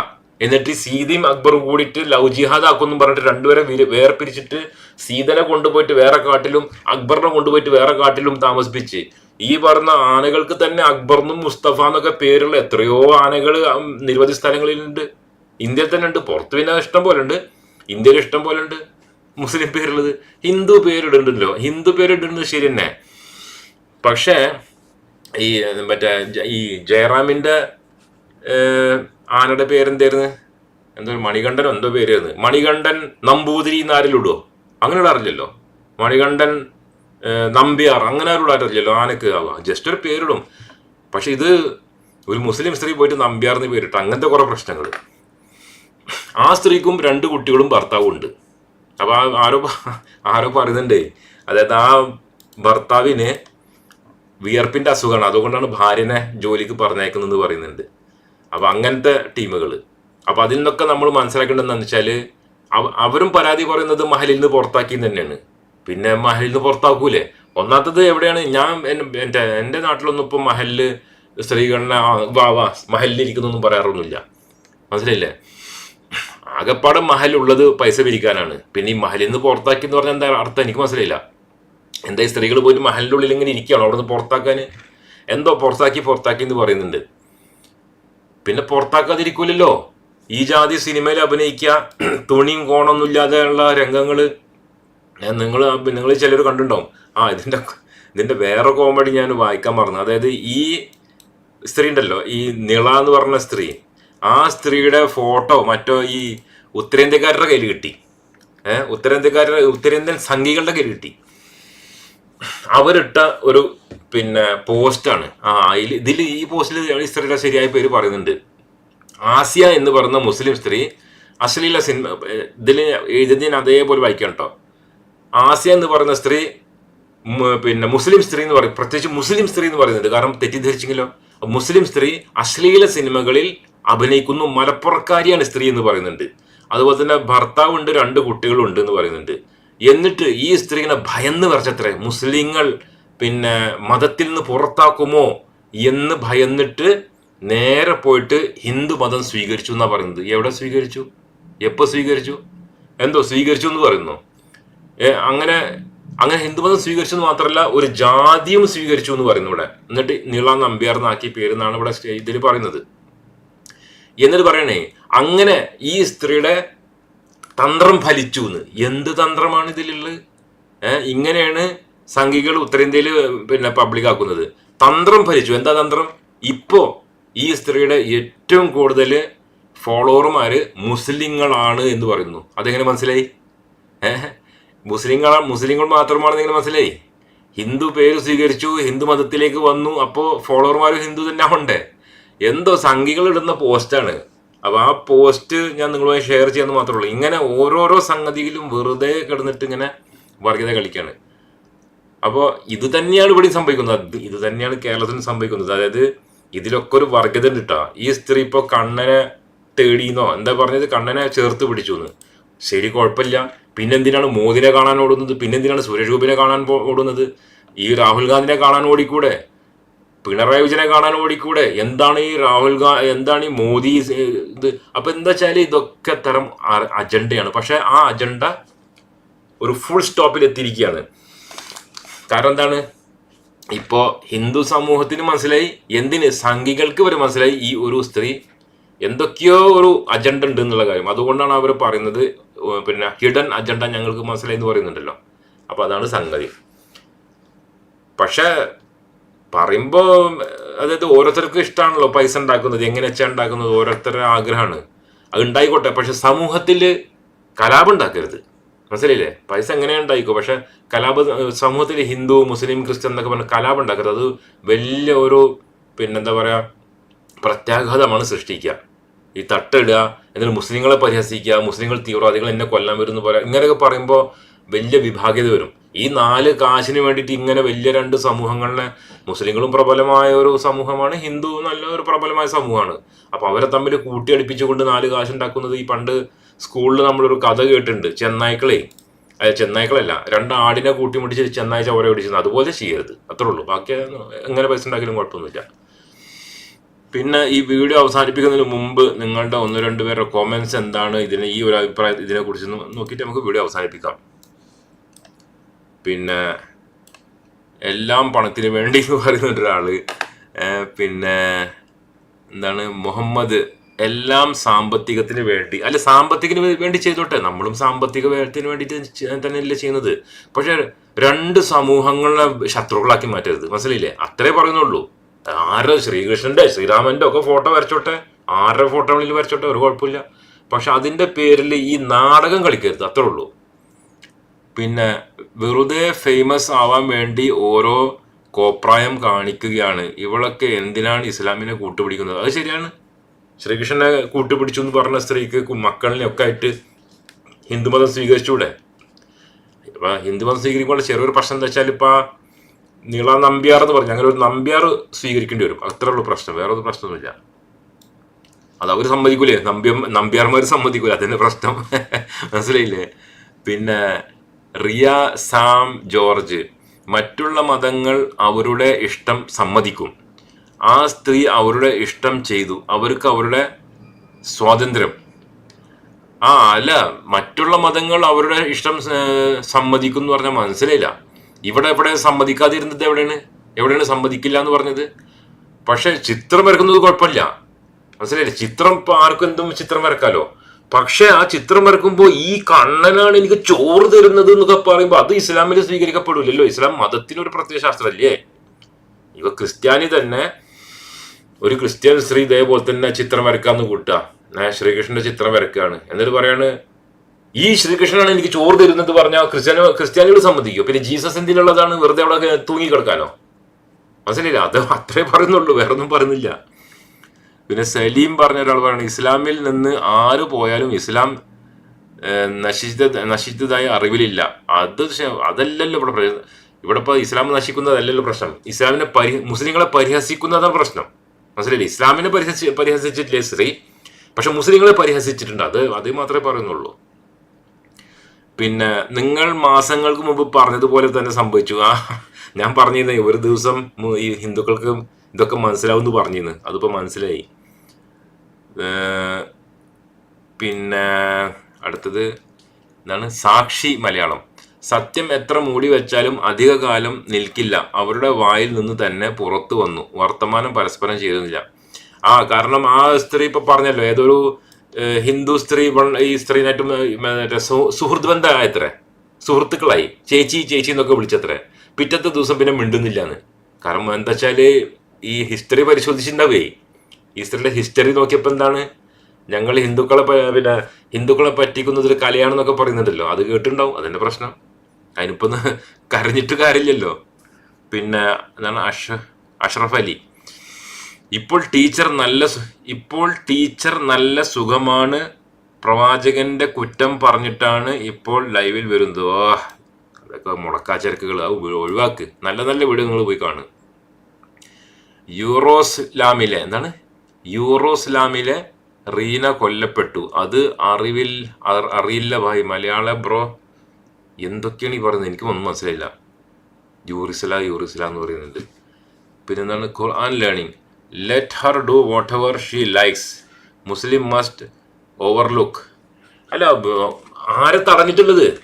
എന്നിട്ട് സീതയും അക്ബറും കൂടിയിട്ട് ലവ് ജിഹാദ് ആക്കുമെന്നും പറഞ്ഞിട്ട് രണ്ടുപേരെ വേർപിരിച്ചിട്ട് സീതനെ കൊണ്ടുപോയിട്ട് വേറെ കാട്ടിലും അക്ബറിനെ കൊണ്ടുപോയിട്ട് വേറെ കാട്ടിലും താമസിപ്പിച്ച്. ഈ പറഞ്ഞ ആനകൾക്ക് തന്നെ അക്ബറിനും മുസ്തഫ എന്നൊക്കെ പേരുള്ള എത്രയോ ആനകൾ നിരവധി സ്ഥലങ്ങളിലുണ്ട്. ഇന്ത്യയിൽ തന്നെ ഉണ്ട്. പുറത്ത് പിന്നെ ഇഷ്ടം പോലെ ഉണ്ട് ഇന്ത്യയിൽ ഇഷ്ടം പോലെ ഉണ്ട് മുസ്ലിം പേരുള്ളത്. ഹിന്ദു പേരിടുന്നുണ്ടല്ലോ. ഹിന്ദു പേരിടുന്നത് ശരി തന്നെ. പക്ഷേ ഈ മറ്റേ ഈ ജയറാമിന്റെ ആനയുടെ പേരെന്തായിരുന്നു? എന്തോ മണികണ്ഠൻ എന്തോ പേരായിരുന്നു. മണികണ്ഠൻ നമ്പൂതിരി എന്നാരിലിടുവോ അങ്ങനെ അറിഞ്ഞല്ലോ മണികണ്ഠൻ നമ്പിയാർ അങ്ങനെ ഉള്ള അറിഞ്ഞല്ലോ ആനക്ക് ആവുക ജസ്റ്റ് ഒരു പേരിടും. പക്ഷെ ഇത് ഒരു മുസ്ലിം സ്ത്രീ പോയിട്ട് നമ്പിയാർ എന്ന് പേരിട്ട് അങ്ങനത്തെ കുറെ പ്രശ്നങ്ങൾ. ആ സ്ത്രീക്കും രണ്ട് കുട്ടികളും ഭർത്താവും ഉണ്ട് അപ്പൊ ആ- ആരോ ആരോ പറയുന്നുണ്ടേ. അതായത് ആ ഭർത്താവിന് വിയർപ്പിന്റെ അസുഖമാണ്. അതുകൊണ്ടാണ് ഭാര്യനെ ജോലിക്ക് പറഞ്ഞേക്കുന്നത് പറയുന്നുണ്ട്. അപ്പൊ അങ്ങനത്തെ ടീമുകൾ അപ്പൊ അതിൽ നിന്നൊക്കെ നമ്മൾ മനസ്സിലാക്കേണ്ടതെന്ന് വെച്ചാൽ അവരും പരാതി പറയുന്നത് മഹലിൽ നിന്ന് പുറത്താക്കി തന്നെയാണ്. പിന്നെ മഹലിൽ നിന്ന് പുറത്താക്കൂലേ? ഒന്നാത്തത് എവിടെയാണ്? ഞാൻ എന്റെ എന്റെ നാട്ടിലൊന്നും ഇപ്പം മഹലിൽ സ്ത്രീകളെ വാ മഹലിലിരിക്കുന്നൊന്നും പറയാറൊന്നുമില്ല. മനസ്സിലായില്ലേ? ആകെപ്പാടെ മഹലുള്ളത് പൈസ പിരിക്കാനാണ്. പിന്നെ ഈ മഹലിൽ നിന്ന് പുറത്താക്കി എന്ന് പറഞ്ഞാൽ എന്താ അർത്ഥം? എനിക്ക് മനസ്സിലായില്ല. എന്താ സ്ത്രീകൾ പോയിട്ട് മഹലിന്റെ ഉള്ളിൽ ഇങ്ങനെ ഇരിക്കുകയാണ്? അവിടെ നിന്ന് പുറത്താക്കാൻ എന്തോ പുറത്താക്കി പുറത്താക്കി എന്ന് പറയുന്നുണ്ട്. പിന്നെ പുറത്താക്കാതിരിക്കൂലല്ലോ. ഈ ജാതി സിനിമയിൽ അഭിനയിക്കുക തുണിയും കോണൊന്നും ഇല്ലാതെയുള്ള രംഗങ്ങൾ നിങ്ങൾ നിങ്ങൾ ചിലർ കണ്ടിട്ടുണ്ടാവും. ആ ഇതിന്റെ ഇതിന്റെ വേറെ കോമഡി ഞാൻ വായിക്കാൻ മറന്നു. അതായത് ഈ സ്ത്രീ ഉണ്ടല്ലോ ഈ നിള എന്ന് പറഞ്ഞ സ്ത്രീ ആ സ്ത്രീയുടെ ഫോട്ടോ മറ്റോ ഈ ഉത്തരേന്ത്യക്കാരുടെ കയ്യിൽ കിട്ടി. ഏഹ് ഉത്തരേന്ത്യക്കാരുടെ ഉത്തരേന്ത്യൻ സംഘികളുടെ കയ്യിൽ കിട്ടി. അവരിട്ട ഒരു പിന്നെ പോസ്റ്റാണ്. ആ ഇതിൽ ഈ പോസ്റ്റിൽ ഈ സ്ത്രീയുടെ ശരിയായ പേര് പറയുന്നുണ്ട്. ആസിയ എന്ന് പറയുന്ന മുസ്ലിം സ്ത്രീ അശ്ലീല സിനിമ ഇതിൽ എഴുതി ഞാൻ അതേപോലെ വായിക്കാം കേട്ടോ. ആസിയ എന്ന് പറയുന്ന സ്ത്രീ പിന്നെ മുസ്ലിം സ്ത്രീ എന്ന് പറയും. പ്രത്യേകിച്ച് മുസ്ലിം സ്ത്രീ എന്ന് പറയുന്നുണ്ട്. കാരണം തെറ്റിദ്ധരിച്ചെങ്കിലോ? മുസ്ലിം സ്ത്രീ അശ്ലീല സിനിമകളിൽ അഭിനയിക്കുന്നു. മലപ്പുറക്കാരിയാണ് സ്ത്രീ എന്ന് പറയുന്നുണ്ട്. അതുപോലെ തന്നെ ഭർത്താവുണ്ട് രണ്ട് കുട്ടികളുണ്ട് എന്ന് പറയുന്നുണ്ട്. എന്നിട്ട് ഈ സ്ത്രീനെ ഭയന്ന് വരച്ചത്രേ? മുസ്ലിങ്ങൾ പിന്നെ മതത്തിൽ നിന്ന് പുറത്താക്കുമോ എന്ന് ഭയന്നിട്ട് നേരെ പോയിട്ട് ഹിന്ദു മതം സ്വീകരിച്ചു എന്നാ പറയുന്നത്. എവിടെ സ്വീകരിച്ചു? എപ്പോൾ സ്വീകരിച്ചു? എന്തോ സ്വീകരിച്ചു എന്ന് പറയുന്നു. അങ്ങനെ അങ്ങനെ ഹിന്ദുമതം സ്വീകരിച്ചു എന്ന് മാത്രമല്ല ഒരു ജാതിയും സ്വീകരിച്ചു എന്ന് പറയുന്നു ഇവിടെ. എന്നിട്ട് നീള നമ്പ്യാർ എന്നാക്കി പേര് എന്നാണ് ഇവിടെ ഇതിൽ പറയുന്നത്. എന്നിട്ട് പറയണേ അങ്ങനെ ഈ സ്ത്രീയുടെ തന്ത്രം ഫലിച്ചു എന്ന് എന്ത് തന്ത്രമാണ് ഇതിലുള്ളത്? ഇങ്ങനെയാണ് സംഘികൾ ഉത്തരേന്ത്യയിൽ പിന്നെ പബ്ലിക് ആക്കുന്നത്. തന്ത്രം ഫലിച്ചു. എന്താ തന്ത്രം? ഇപ്പോൾ ഈ സ്ത്രീയുടെ ഏറ്റവും കൂടുതൽ ഫോളോവർമാർ മുസ്ലിങ്ങളാണ് എന്ന് പറയുന്നു. അതെങ്ങനെ മനസ്സിലായി? മുസ്ലിങ്ങൾ മുസ്ലിങ്ങൾ മാത്രമാണെന്ന് എങ്ങനെ മനസ്സിലായി? ഹിന്ദു പേര് സ്വീകരിച്ചു ഹിന്ദു മതത്തിലേക്ക് വന്നു അപ്പോൾ ഫോളോവർമാർ ഹിന്ദു തന്നെ ഉണ്ട്. എന്തോ സംഘികൾ ഇടുന്ന പോസ്റ്റാണ്. അപ്പൊ ആ പോസ്റ്റ് ഞാൻ നിങ്ങളുമായി ഷെയർ ചെയ്യാന്ന് മാത്രമേ ഉള്ളൂ. ഇങ്ങനെ ഓരോരോ സംഗതിയിലും വെറുതെ കിടന്നിട്ട് ഇങ്ങനെ വർഗീയത കളിക്കാണ്. അപ്പോൾ ഇത് തന്നെയാണ് ഇവിടെ സംഭവിക്കുന്നത്. ഇത് തന്നെയാണ് കേരളത്തിൽ സംഭവിക്കുന്നത്. അതായത് ഇതിലൊക്കെ ഒരു വർഗത ഉണ്ട് കേട്ടോ ഈ സ്ത്രീ ഇപ്പോൾ കണ്ണനെ തേടിയെന്നോ എന്താ പറഞ്ഞത്? കണ്ണനെ ചേർത്ത് പിടിച്ചു എന്ന് ശരി കുഴപ്പമില്ല. പിന്നെന്തിനാണ് മോദിനെ കാണാൻ ഓടുന്നത്? പിന്നെന്തിനാണ് സുരേഷ് ഗോപിനെ കാണാൻ ഓടുന്നത്? ഈ രാഹുൽ ഗാന്ധിനെ കാണാൻ ഓടിക്കൂടെ? പിണറായി വിജയനെ കാണാൻ ഓടിക്കൂടെ? എന്താണ് ഈ രാഹുൽ ഗാ എന്താണ് ഈ മോദി ഇത്? അപ്പൊ എന്താ വെച്ചാൽ ഇതൊക്കെ തരം അജണ്ടയാണ്. പക്ഷെ ആ അജണ്ട ഒരു ഫുൾ സ്റ്റോപ്പിൽ എത്തിയിരിക്കുകയാണ്. കാരണം എന്താണ്? ഇപ്പോ ഹിന്ദു സമൂഹത്തിന് മനസ്സിലായി എന്തിന് സംഘികൾക്ക് വരെ മനസ്സിലായി ഈ ഒരു സ്ത്രീ എന്തൊക്കെയോ ഒരു അജണ്ട ഉണ്ട് എന്നുള്ള കാര്യം. അതുകൊണ്ടാണ് അവർ പറയുന്നത് പിന്നെ ഹിഡൻ അജണ്ട ഞങ്ങൾക്ക് മനസ്സിലായി എന്ന് പറയുന്നുണ്ടല്ലോ. അപ്പൊ അതാണ് സംഗതി. പക്ഷെ പറയുമ്പോ അതായത് ഓരോരുത്തർക്കും ഇഷ്ടമാണല്ലോ പൈസ ഉണ്ടാക്കുന്നത് എങ്ങനെ വെച്ചാൽ ഉണ്ടാക്കുന്നത് ഓരോരുത്തരുടെ ആഗ്രഹമാണ്. അത് ഉണ്ടായിക്കോട്ടെ പക്ഷെ സമൂഹത്തിൽ കലാപം ഉണ്ടാക്കരുത്. മനസ്സിലായില്ലേ? പൈസ എങ്ങനെ ഉണ്ടായിക്കോ? പക്ഷെ കലാപ സമൂഹത്തിൽ ഹിന്ദു മുസ്ലിം ക്രിസ്ത്യൻ എന്നൊക്കെ പറഞ്ഞ കലാപം ഉണ്ടാക്കരുത്. അത് വലിയ ഒരു പിന്നെന്താ പറയുക പ്രത്യാഘാതമാണ് സൃഷ്ടിക്കുക. ഈ തട്ടിടുക എന്നിട്ട് മുസ്ലിങ്ങളെ പരിഹസിക്കുക മുസ്ലിങ്ങൾ തീവ്രവാദികൾ എന്നെ കൊല്ലാൻ വരും പോലെ ഇങ്ങനെയൊക്കെ പറയുമ്പോൾ വലിയ വിഭാഗ്യത വരും. ഈ നാല് കാശിന് വേണ്ടിയിട്ട് ഇങ്ങനെ വലിയ രണ്ട് സമൂഹങ്ങളിലെ മുസ്ലിങ്ങളും പ്രബലമായ ഒരു സമൂഹമാണ് ഹിന്ദു നല്ല ഒരു പ്രബലമായ സമൂഹമാണ്. അപ്പോൾ അവരെ തമ്മിൽ കൂട്ടിയടിപ്പിച്ചുകൊണ്ട് നാല് കാശ് ഉണ്ടാക്കുന്നത് ഈ പണ്ട് സ്കൂളിൽ നമ്മളൊരു കഥ കേട്ടിട്ടുണ്ട് ചെന്നായ്ക്കളെ. അതായത് ചെന്നായ്ക്കളല്ല രണ്ട് ആടിനെ കൂട്ടിമുട്ടിച്ച് ചെന്നായ്ച്ച ചവര പിടിച്ചത് അതുപോലെ ചെയ്യരുത്. അത്രേ ഉള്ളൂ. ബാക്കി എങ്ങനെ പൈസ ഉണ്ടാക്കിയാലും കുഴപ്പമൊന്നുമില്ല. പിന്നെ ഈ വീഡിയോ അവസാനിപ്പിക്കുന്നതിന് മുമ്പ് നിങ്ങളുടെ ഒന്ന് രണ്ട് പേരുടെ കോമെന്റ്സ് എന്താണ് ഇതിനെ ഈ ഒരു അഭിപ്രായം ഇതിനെക്കുറിച്ച് നോക്കിയിട്ട് നമുക്ക് വീഡിയോ അവസാനിപ്പിക്കാം. പിന്നെ എല്ലാം പണത്തിന് വേണ്ടി എന്ന് പറയുന്ന ഏർ പിന്നെ എന്താണ് മുഹമ്മദ് എല്ലാം സാമ്പത്തികത്തിന് വേണ്ടി. അല്ല സാമ്പത്തികത്തിന് വേണ്ടി ചെയ്തോട്ടെ. നമ്മളും സാമ്പത്തിക വ്യയത്തിന് വേണ്ടിയിട്ട് തന്നെയല്ലേ ചെയ്യുന്നത്. പക്ഷെ രണ്ട് സമൂഹങ്ങളെ ശത്രുക്കളാക്കി മാറ്റരുത്. മനസ്സിലില്ലേ അത്രേ പറയുന്നുള്ളൂ. ആരുടെ? ശ്രീകൃഷ്ണന്റെ ശ്രീരാമന്റെ ഒക്കെ ഫോട്ടോ വരച്ചോട്ടെ. ആരുടെ ഫോട്ടോകളിൽ വരച്ചോട്ടെ? ഒരു കുഴപ്പമില്ല. പക്ഷെ അതിന്റെ പേരിൽ ഈ നാടകം കളിക്കരുത്. അത്രേ ഉള്ളൂ. പിന്നെ വെറുതെ ഫേമസ് ആവാൻ വേണ്ടി ഓരോ കോപ്രായം കാണിക്കുകയാണ്. ഇവളൊക്കെ എന്തിനാണ് ഇസ്ലാമിനെ കൂട്ടുപിടിക്കുന്നത്? അത് ശരിയാണ്. ശ്രീകൃഷ്ണനെ കൂട്ടുപിടിച്ചു എന്ന് പറഞ്ഞ സ്ത്രീക്ക് മക്കളിനെയൊക്കെ ആയിട്ട് ഹിന്ദുമതം സ്വീകരിച്ചൂടെ? ഇപ്പൊ ഹിന്ദുമതം സ്വീകരിക്കുമ്പോൾ ചെറിയൊരു പ്രശ്നം എന്താ വെച്ചാൽ ഇപ്പൊ നീള നമ്പ്യാർ എന്ന് പറഞ്ഞു അങ്ങനെ ഒരു നമ്പ്യാർ സ്വീകരിക്കേണ്ടി വരും. അത്രേ ഉള്ളൂ പ്രശ്നം. വേറെ ഒരു പ്രശ്നമൊന്നുമില്ല അത് അവർ സമ്മതിക്കൂലേ? നമ്പ്യം നമ്പ്യാർമാർ സമ്മതിക്കൂല? അതിന്റെ പ്രശ്നം. മനസ്സിലായില്ലേ? പിന്നെ റിയ സാം ജോർജ് മറ്റുള്ള മതങ്ങൾ അവരുടെ ഇഷ്ടം സമ്മതിക്കും. ആ സ്ത്രീ അവരുടെ ഇഷ്ടം ചെയ്തു. അവർക്ക് അവരുടെ സ്വാതന്ത്ര്യം. ആ അല്ല മറ്റുള്ള മതങ്ങൾ അവരുടെ ഇഷ്ടം സമ്മതിക്കും എന്ന് പറഞ്ഞാൽ മനസ്സിലായില്ല. ഇവിടെ എവിടെ സമ്മതിക്കാതിരുന്നത് എവിടെയാണ്? എവിടെയാണ് സമ്മതിക്കില്ല എന്ന് പറഞ്ഞത്? പക്ഷെ ചിത്രം വരക്കുന്നത് കുഴപ്പമില്ല. മനസ്സിലായില്ല? ചിത്രം ഇപ്പം ആർക്കും എന്തും ചിത്രം വരക്കാലോ? പക്ഷെ ആ ചിത്രം വരക്കുമ്പോൾ ഈ കണ്ണനാണ് എനിക്ക് ചോറ് തരുന്നത് എന്നൊക്കെ പറയുമ്പോൾ അത് ഇസ്ലാമിൽ സ്വീകരിക്കപ്പെടില്ലല്ലോ ഇസ്ലാം മതത്തിനൊരു പ്രത്യയശാസ്ത്രമല്ലേ? ഇവ ക്രിസ്ത്യാനി തന്നെ ഒരു ക്രിസ്ത്യൻ സ്ത്രീ ഇതേപോലെ തന്നെ ചിത്രം വരക്കാന്ന് കൂട്ടുക ഞാൻ ശ്രീകൃഷ്ണന്റെ ചിത്രം വരക്കുകയാണ് എന്നിട്ട് പറയാണ് ഈ ശ്രീകൃഷ്ണനാണ് എനിക്ക് ചോറ് തരുന്നത് പറഞ്ഞാൽ ക്രിസ്ത്യാനി ക്രിസ്ത്യാനികൾ സമ്മതിക്കും. പിന്നെ ജീസസ് എന്തിനുള്ളതാണ്? വെറുതെ അവിടെ തൂങ്ങി കിടക്കാനോ മനസ്സിലായില്ല? അത് അത്രേ പറയുന്നുള്ളൂ വേറൊന്നും പറയുന്നില്ല. പിന്നെ സലീം പറഞ്ഞ ഒരാൾ പറയുന്നത് ഇസ്ലാമിൽ നിന്ന് ആര് പോയാലും ഇസ്ലാം നശിച്ച നശിച്ചതായ അറിവിലില്ല. അത് അതല്ലല്ലോ ഇവിടെ പ്രശ്നം. ഇവിടെ ഇപ്പോൾ ഇസ്ലാം നശിക്കുന്നതല്ലല്ലോ പ്രശ്നം. ഇസ്ലാമിനെ പരി മുസ്ലിങ്ങളെ പരിഹസിക്കുന്നതാണ് പ്രശ്നം. മനസ്സിലായില്ലേ? ഇസ്ലാമിനെ പരിഹസി പരിഹസിച്ചിട്ടില്ലേ സ്ത്രീ പക്ഷെ മുസ്ലിങ്ങളെ പരിഹസിച്ചിട്ടുണ്ട്. അത് അത് മാത്രമേ പറയുന്നുള്ളൂ. പിന്നെ നിങ്ങൾ മാസങ്ങൾക്ക് മുമ്പ് പറഞ്ഞതുപോലെ തന്നെ സംഭവിച്ചു. ആ ഞാൻ പറഞ്ഞിരുന്നേ ഒരു ദിവസം ഈ ഹിന്ദുക്കൾക്ക് ഇതൊക്കെ മനസ്സിലാവും എന്ന് പറഞ്ഞിരുന്നു. അതിപ്പോൾ മനസ്സിലായി. പിന്നെ അടുത്തത് എന്താണ്? സാക്ഷി മലയാളം. സത്യം എത്ര മൂടി വെച്ചാലും അധികകാലം നിൽക്കില്ല. അവരുടെ വായിൽ നിന്ന് തന്നെ പുറത്തു വന്നു. വർത്തമാനം പരസ്പരം ചെയ്തില്ല ആ കാരണം ആ സ്ത്രീ ഇപ്പൊ പറഞ്ഞല്ലോ ഏതൊരു ഹിന്ദു സ്ത്രീ ഈ സ്ത്രീനായിട്ടും മറ്റേ സുഹൃത്ത് ബന്ധമായത്രേ സുഹൃത്തുക്കളായി. ചേച്ചി ചേച്ചി എന്നൊക്കെ വിളിച്ചത്രേ. പിറ്റത്തെ ദിവസം പിന്നെ മിണ്ടുന്നില്ലാന്ന്. കാരണം എന്താ വെച്ചാൽ ഈ ഹിസ്റ്ററി പരിശോധിച്ചിട്ടുണ്ടാവേ ഈ ഹിസ്റ്ററി നോക്കിയപ്പോൾ എന്താണ്? ഞങ്ങൾ ഹിന്ദുക്കളെ പിന്നെ ഹിന്ദുക്കളെ പറ്റിക്കുന്നത് ഒരു കലയാണെന്നൊക്കെ പറയുന്നുണ്ടല്ലോ. അത് കേട്ടിട്ടുണ്ടാവും. അതിന്റെ പ്രശ്നം. അതിനിപ്പോ ഒന്ന് കരഞ്ഞിട്ട് കാര്യമില്ലല്ലോ. പിന്നെ എന്താണ്? അഷ് അഷ്റഫ് അലി. ഇപ്പോൾ ടീച്ചർ നല്ല ഇപ്പോൾ ടീച്ചർ നല്ല സുഖമാണ്. പ്രവാചകന്റെ കുറ്റം പറഞ്ഞിട്ടാണ് ഇപ്പോൾ ലൈവിൽ വരുന്നത്. ഓ അതൊക്കെ മുടക്കാച്ചരക്കുകൾ ഒഴിവാക്ക്. നല്ല നല്ല വീഡിയോ നിങ്ങൾ പോയി കാണും യൂറോസ്ലാമിലെ എന്താണ്? യൂറോസ്ലാമിലെ റീന കൊല്ലപ്പെട്ടു. അത് അറിവിൽ അറിയില്ല ഭായി. മലയാള ബ്രോ എന്തൊക്കെയാണ് ഈ പറയുന്നത്? എനിക്ക് ഒന്നും മനസ്സിലായില്ല. യൂറിസല യൂറിസല എന്ന് പറയുന്നുണ്ട് പിന്നെ എന്താണ് ഖുർആൻ learning. Let her do whatever she likes Muslim must overlook അല്ല ആരെ തടഞ്ഞിട്ടുള്ളത്?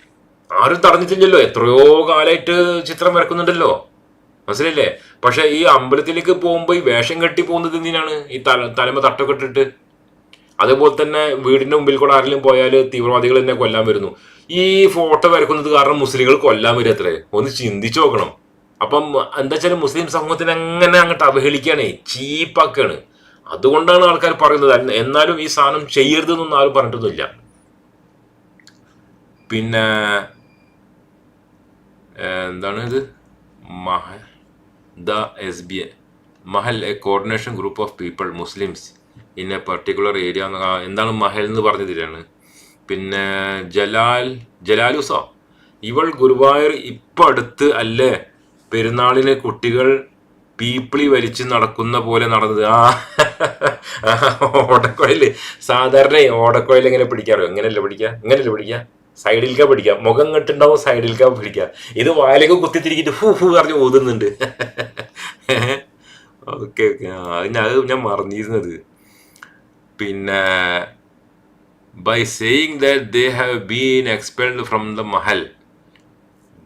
ആരും തടഞ്ഞിട്ടില്ലല്ലോ. എത്രയോ കാലമായിട്ട് ചിത്രം വരക്കുന്നുണ്ടല്ലോ. മനസ്സിലല്ലേ? പക്ഷെ ഈ അമ്പലത്തിലേക്ക് പോകുമ്പോൾ ഈ വേഷം കെട്ടി പോകുന്നത് എന്തിനാണ്? ഈ തല തലമ തട്ടൊക്കെ ഇട്ടിട്ട്. അതേപോലെ തന്നെ വീടിന്റെ മുമ്പിൽ കൂടെ ആരെങ്കിലും പോയാൽ തീവ്രവാദികൾ തന്നെ കൊല്ലാൻ വരുന്നു. ഈ ഫോട്ടോ വരക്കുന്നത് കാരണം മുസ്ലിങ്ങൾ കൊല്ലാൻ വരും അത്രേ. ഒന്ന് ചിന്തിച്ചു നോക്കണം. അപ്പം എന്താ വെച്ചാൽ മുസ്ലിം സമൂഹത്തിന് എങ്ങനെ അങ്ങോട്ട് അവഹേളിക്കുകയാണ് ചീപ്പാക്കാണ്. അതുകൊണ്ടാണ് ആൾക്കാർ പറയുന്നത്. എന്നാലും ഈ സാധനം ചെയ്യരുതെന്നൊന്നും ആരും പറഞ്ഞിട്ടൊന്നുമില്ല. പിന്നെ എന്താണ് ഇത്? മഹ the S B A. Mahal a coordination group of people Muslims in a particular area. എന്താണ് മഹൽ എന്ന് പറഞ്ഞതിലാണ് പിന്നെ ജലാൽ ജലാലുസോ. ഇവൾ ഗുരുവായൂർ ഇപ്പം അടുത്ത് അല്ലേ? പെരുന്നാളിന് കുട്ടികൾ പീപ്പിളി വലിച്ച് നടക്കുന്ന പോലെ നടന്നത്. ആ ഓടക്കോയിൽ. സാധാരണ ഓടക്കോയിൽ എങ്ങനെ പിടിക്കാറോ എങ്ങനെയല്ല പിടിക്കുക എങ്ങനെയല്ല പിടിക്കുക സൈഡിൽക്കാ പിടിക്കുക മുഖം കെട്ടുണ്ടാവും സൈഡിൽക്കാ പിടിക്കുക ഇത് വായിലേക്ക് കുത്തിത്തിരിക്കിട്ട് ഹൂ ഹൂ പറഞ്ഞ് ഓതുന്നുണ്ട് ഓക്കെ ഓക്കെ. അത് ഞാൻ മറന്നിരുന്നത്. പിന്നെ by saying that they have been expelled from the Mahal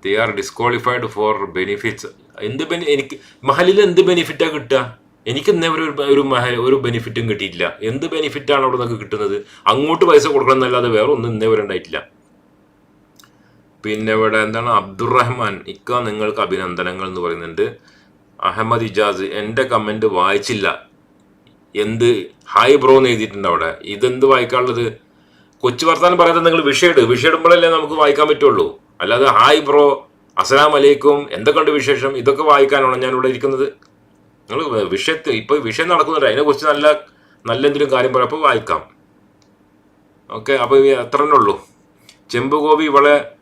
they are disqualified for benefits എന്ത് ബെനി എനിക്ക് മഹലിൽ എന്ത് ബെനിഫിറ്റാ കിട്ടുക? എനിക്ക് ഇന്നേവരെ ഒരു ഒരു മഹൽ ഒരു ബെനിഫിറ്റും കിട്ടിയിട്ടില്ല. എന്ത് ബെനിഫിറ്റാണ് അവിടെ നിന്നൊക്കെ കിട്ടുന്നത്? അങ്ങോട്ട് പൈസ കൊടുക്കണം എന്നല്ലാതെ വേറെ ഒന്നും ഇന്നേവരെ ഉണ്ടായിട്ടില്ല. പിന്നെ ഇവിടെ എന്താണ്? അബ്ദുറഹ്മാൻ. ഇക്ക നിങ്ങൾക്ക് അഭിനന്ദനങ്ങൾ എന്ന് പറയുന്നുണ്ട്. അഹമ്മദ് ഇജാസ് എന്റെ കമന്റ് വായിച്ചില്ല. എന്ത്? ഹായ് ബ്രോ എന്ന് എഴുതിയിട്ടുണ്ട് അവിടെ. ഇതെന്ത് വായിക്കാനുള്ളത്? കൊച്ചു വർത്താനം പറയാതെ നിങ്ങൾ വിഷയിട് വിഷയിടുമ്പോഴല്ലേ നമുക്ക് വായിക്കാൻ പറ്റുള്ളൂ. അല്ലാതെ ഹായ് ബ്രോ അസ്സലാം അലൈക്കും എന്തൊക്കെയുണ്ട് വിശേഷം? ഇതൊക്കെ വായിക്കാനാണ് ഞാൻ ഇവിടെ ഇരിക്കുന്നത്? നിങ്ങൾ വിഷയത്തിൽ ഇപ്പോൾ വിഷയം നടക്കുന്നുണ്ട്. അതിനെക്കുറിച്ച് നല്ല നല്ല എന്തെങ്കിലും കാര്യം പറയാം വായിക്കാം. ഓക്കെ അപ്പോൾ അത്ര തന്നെ ഉള്ളൂ. ചെമ്പുകോപി ഇവളെ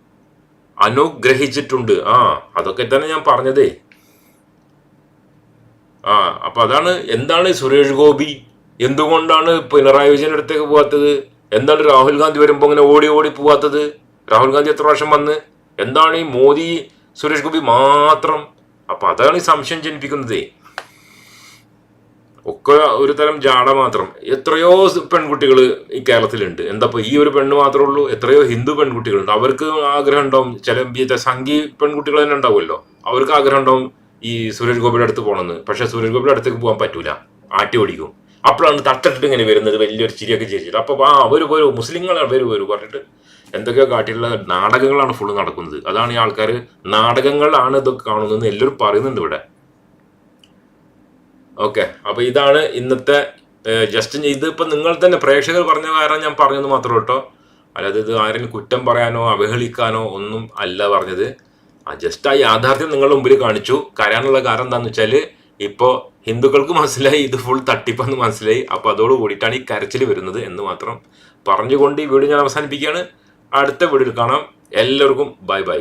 അനുഗ്രഹിച്ചിട്ടുണ്ട്. ആ അതൊക്കെ തന്നെ ഞാൻ പറഞ്ഞതേ. ആ അപ്പൊ അതാണ് എന്താണ് സുരേഷ് ഗോപി? എന്തുകൊണ്ടാണ് പിണറായി വിജയൻ അടുത്തേക്ക് പോകാത്തത് എന്താണ് രാഹുൽ ഗാന്ധി വരുമ്പോൾ ഇങ്ങനെ ഓടി ഓടി പോവാത്തത്? രാഹുൽ ഗാന്ധി എത്ര പ്രാവശ്യം വന്ന്? എന്താണ് ഈ മോദി സുരേഷ് ഗോപി മാത്രം? അപ്പൊ അതാണ് ഈ സംശയം ജനിപ്പിക്കുന്നത്. ഒക്കെ ഒരു തരം ജാട മാത്രം. എത്രയോ പെൺകുട്ടികൾ ഈ കേരളത്തിലുണ്ട്. എന്താപ്പോ ഈ ഒരു പെണ്ണ് മാത്രമേ ഉള്ളൂ എത്രയോ ഹിന്ദു പെൺകുട്ടികളുണ്ട്. അവർക്ക് ആഗ്രഹം ഉണ്ടാവും ചില സംഘി പെൺകുട്ടികൾ തന്നെ ഉണ്ടാവുമല്ലോ. അവർക്ക് ആഗ്രഹം ഉണ്ടാവും ഈ സുരേഷ് ഗോപിയുടെ അടുത്ത് പോകണമെന്ന് പക്ഷെ സുരേഷ് ഗോപിയുടെ അടുത്തേക്ക് പോകാൻ പറ്റൂല. ആട്ടി ഓടിക്കും. അപ്പോഴാണ് തട്ടിട്ട് ഇങ്ങനെ വരുന്നത് വലിയൊരു ചിരിയൊക്കെ ചിരിച്ചിട്ട്. അപ്പൊ ആ അവർ വരൂ മുസ്ലിങ്ങളാണ് വരൂ വരൂ പറഞ്ഞിട്ട് എന്തൊക്കെയോ കാട്ടിയുള്ള നാടകങ്ങളാണ് ഫുള്ള് നടക്കുന്നത്. അതാണ് ഈ ആൾക്കാർ നാടകങ്ങളാണ് ഇതൊക്കെ കാണുന്നതെന്ന് എല്ലാവരും പറയുന്നുണ്ട് ഇവിടെ. ഓക്കെ. അപ്പൊ ഇതാണ് ഇന്നത്തെ ജസ്റ്റ് ഇതിപ്പോ നിങ്ങൾ തന്നെ പ്രേക്ഷകർ പറഞ്ഞ കാരണം ഞാൻ പറഞ്ഞത് മാത്രം കേട്ടോ. അല്ലാതെ ഇത് ആരെങ്കിലും കുറ്റം പറയാനോ അവഹേളിക്കാനോ ഒന്നും അല്ല പറഞ്ഞത്. ആ ജസ്റ്റ് ആ യാഥാർത്ഥ്യം നിങ്ങളുടെ മുമ്പിൽ കാണിച്ചു. കരയാനുള്ള കാരണം എന്താണെന്ന് വെച്ചാൽ ഇപ്പോ ഹിന്ദുക്കൾക്ക് മനസ്സിലായി ഇത് ഫുൾ തട്ടിപ്പെന്ന് മനസ്സിലായി. അപ്പോൾ അതോട് കൂടിയിട്ടാണ് ഈ കരച്ചിൽ വരുന്നത് എന്ന് മാത്രം പറഞ്ഞുകൊണ്ട് ഈ വീഡിയോ ഞാൻ അവസാനിപ്പിക്കുകയാണ്. അടുത്ത വീഡിയോയിൽ കാണാം. എല്ലാവർക്കും ബൈ ബൈ.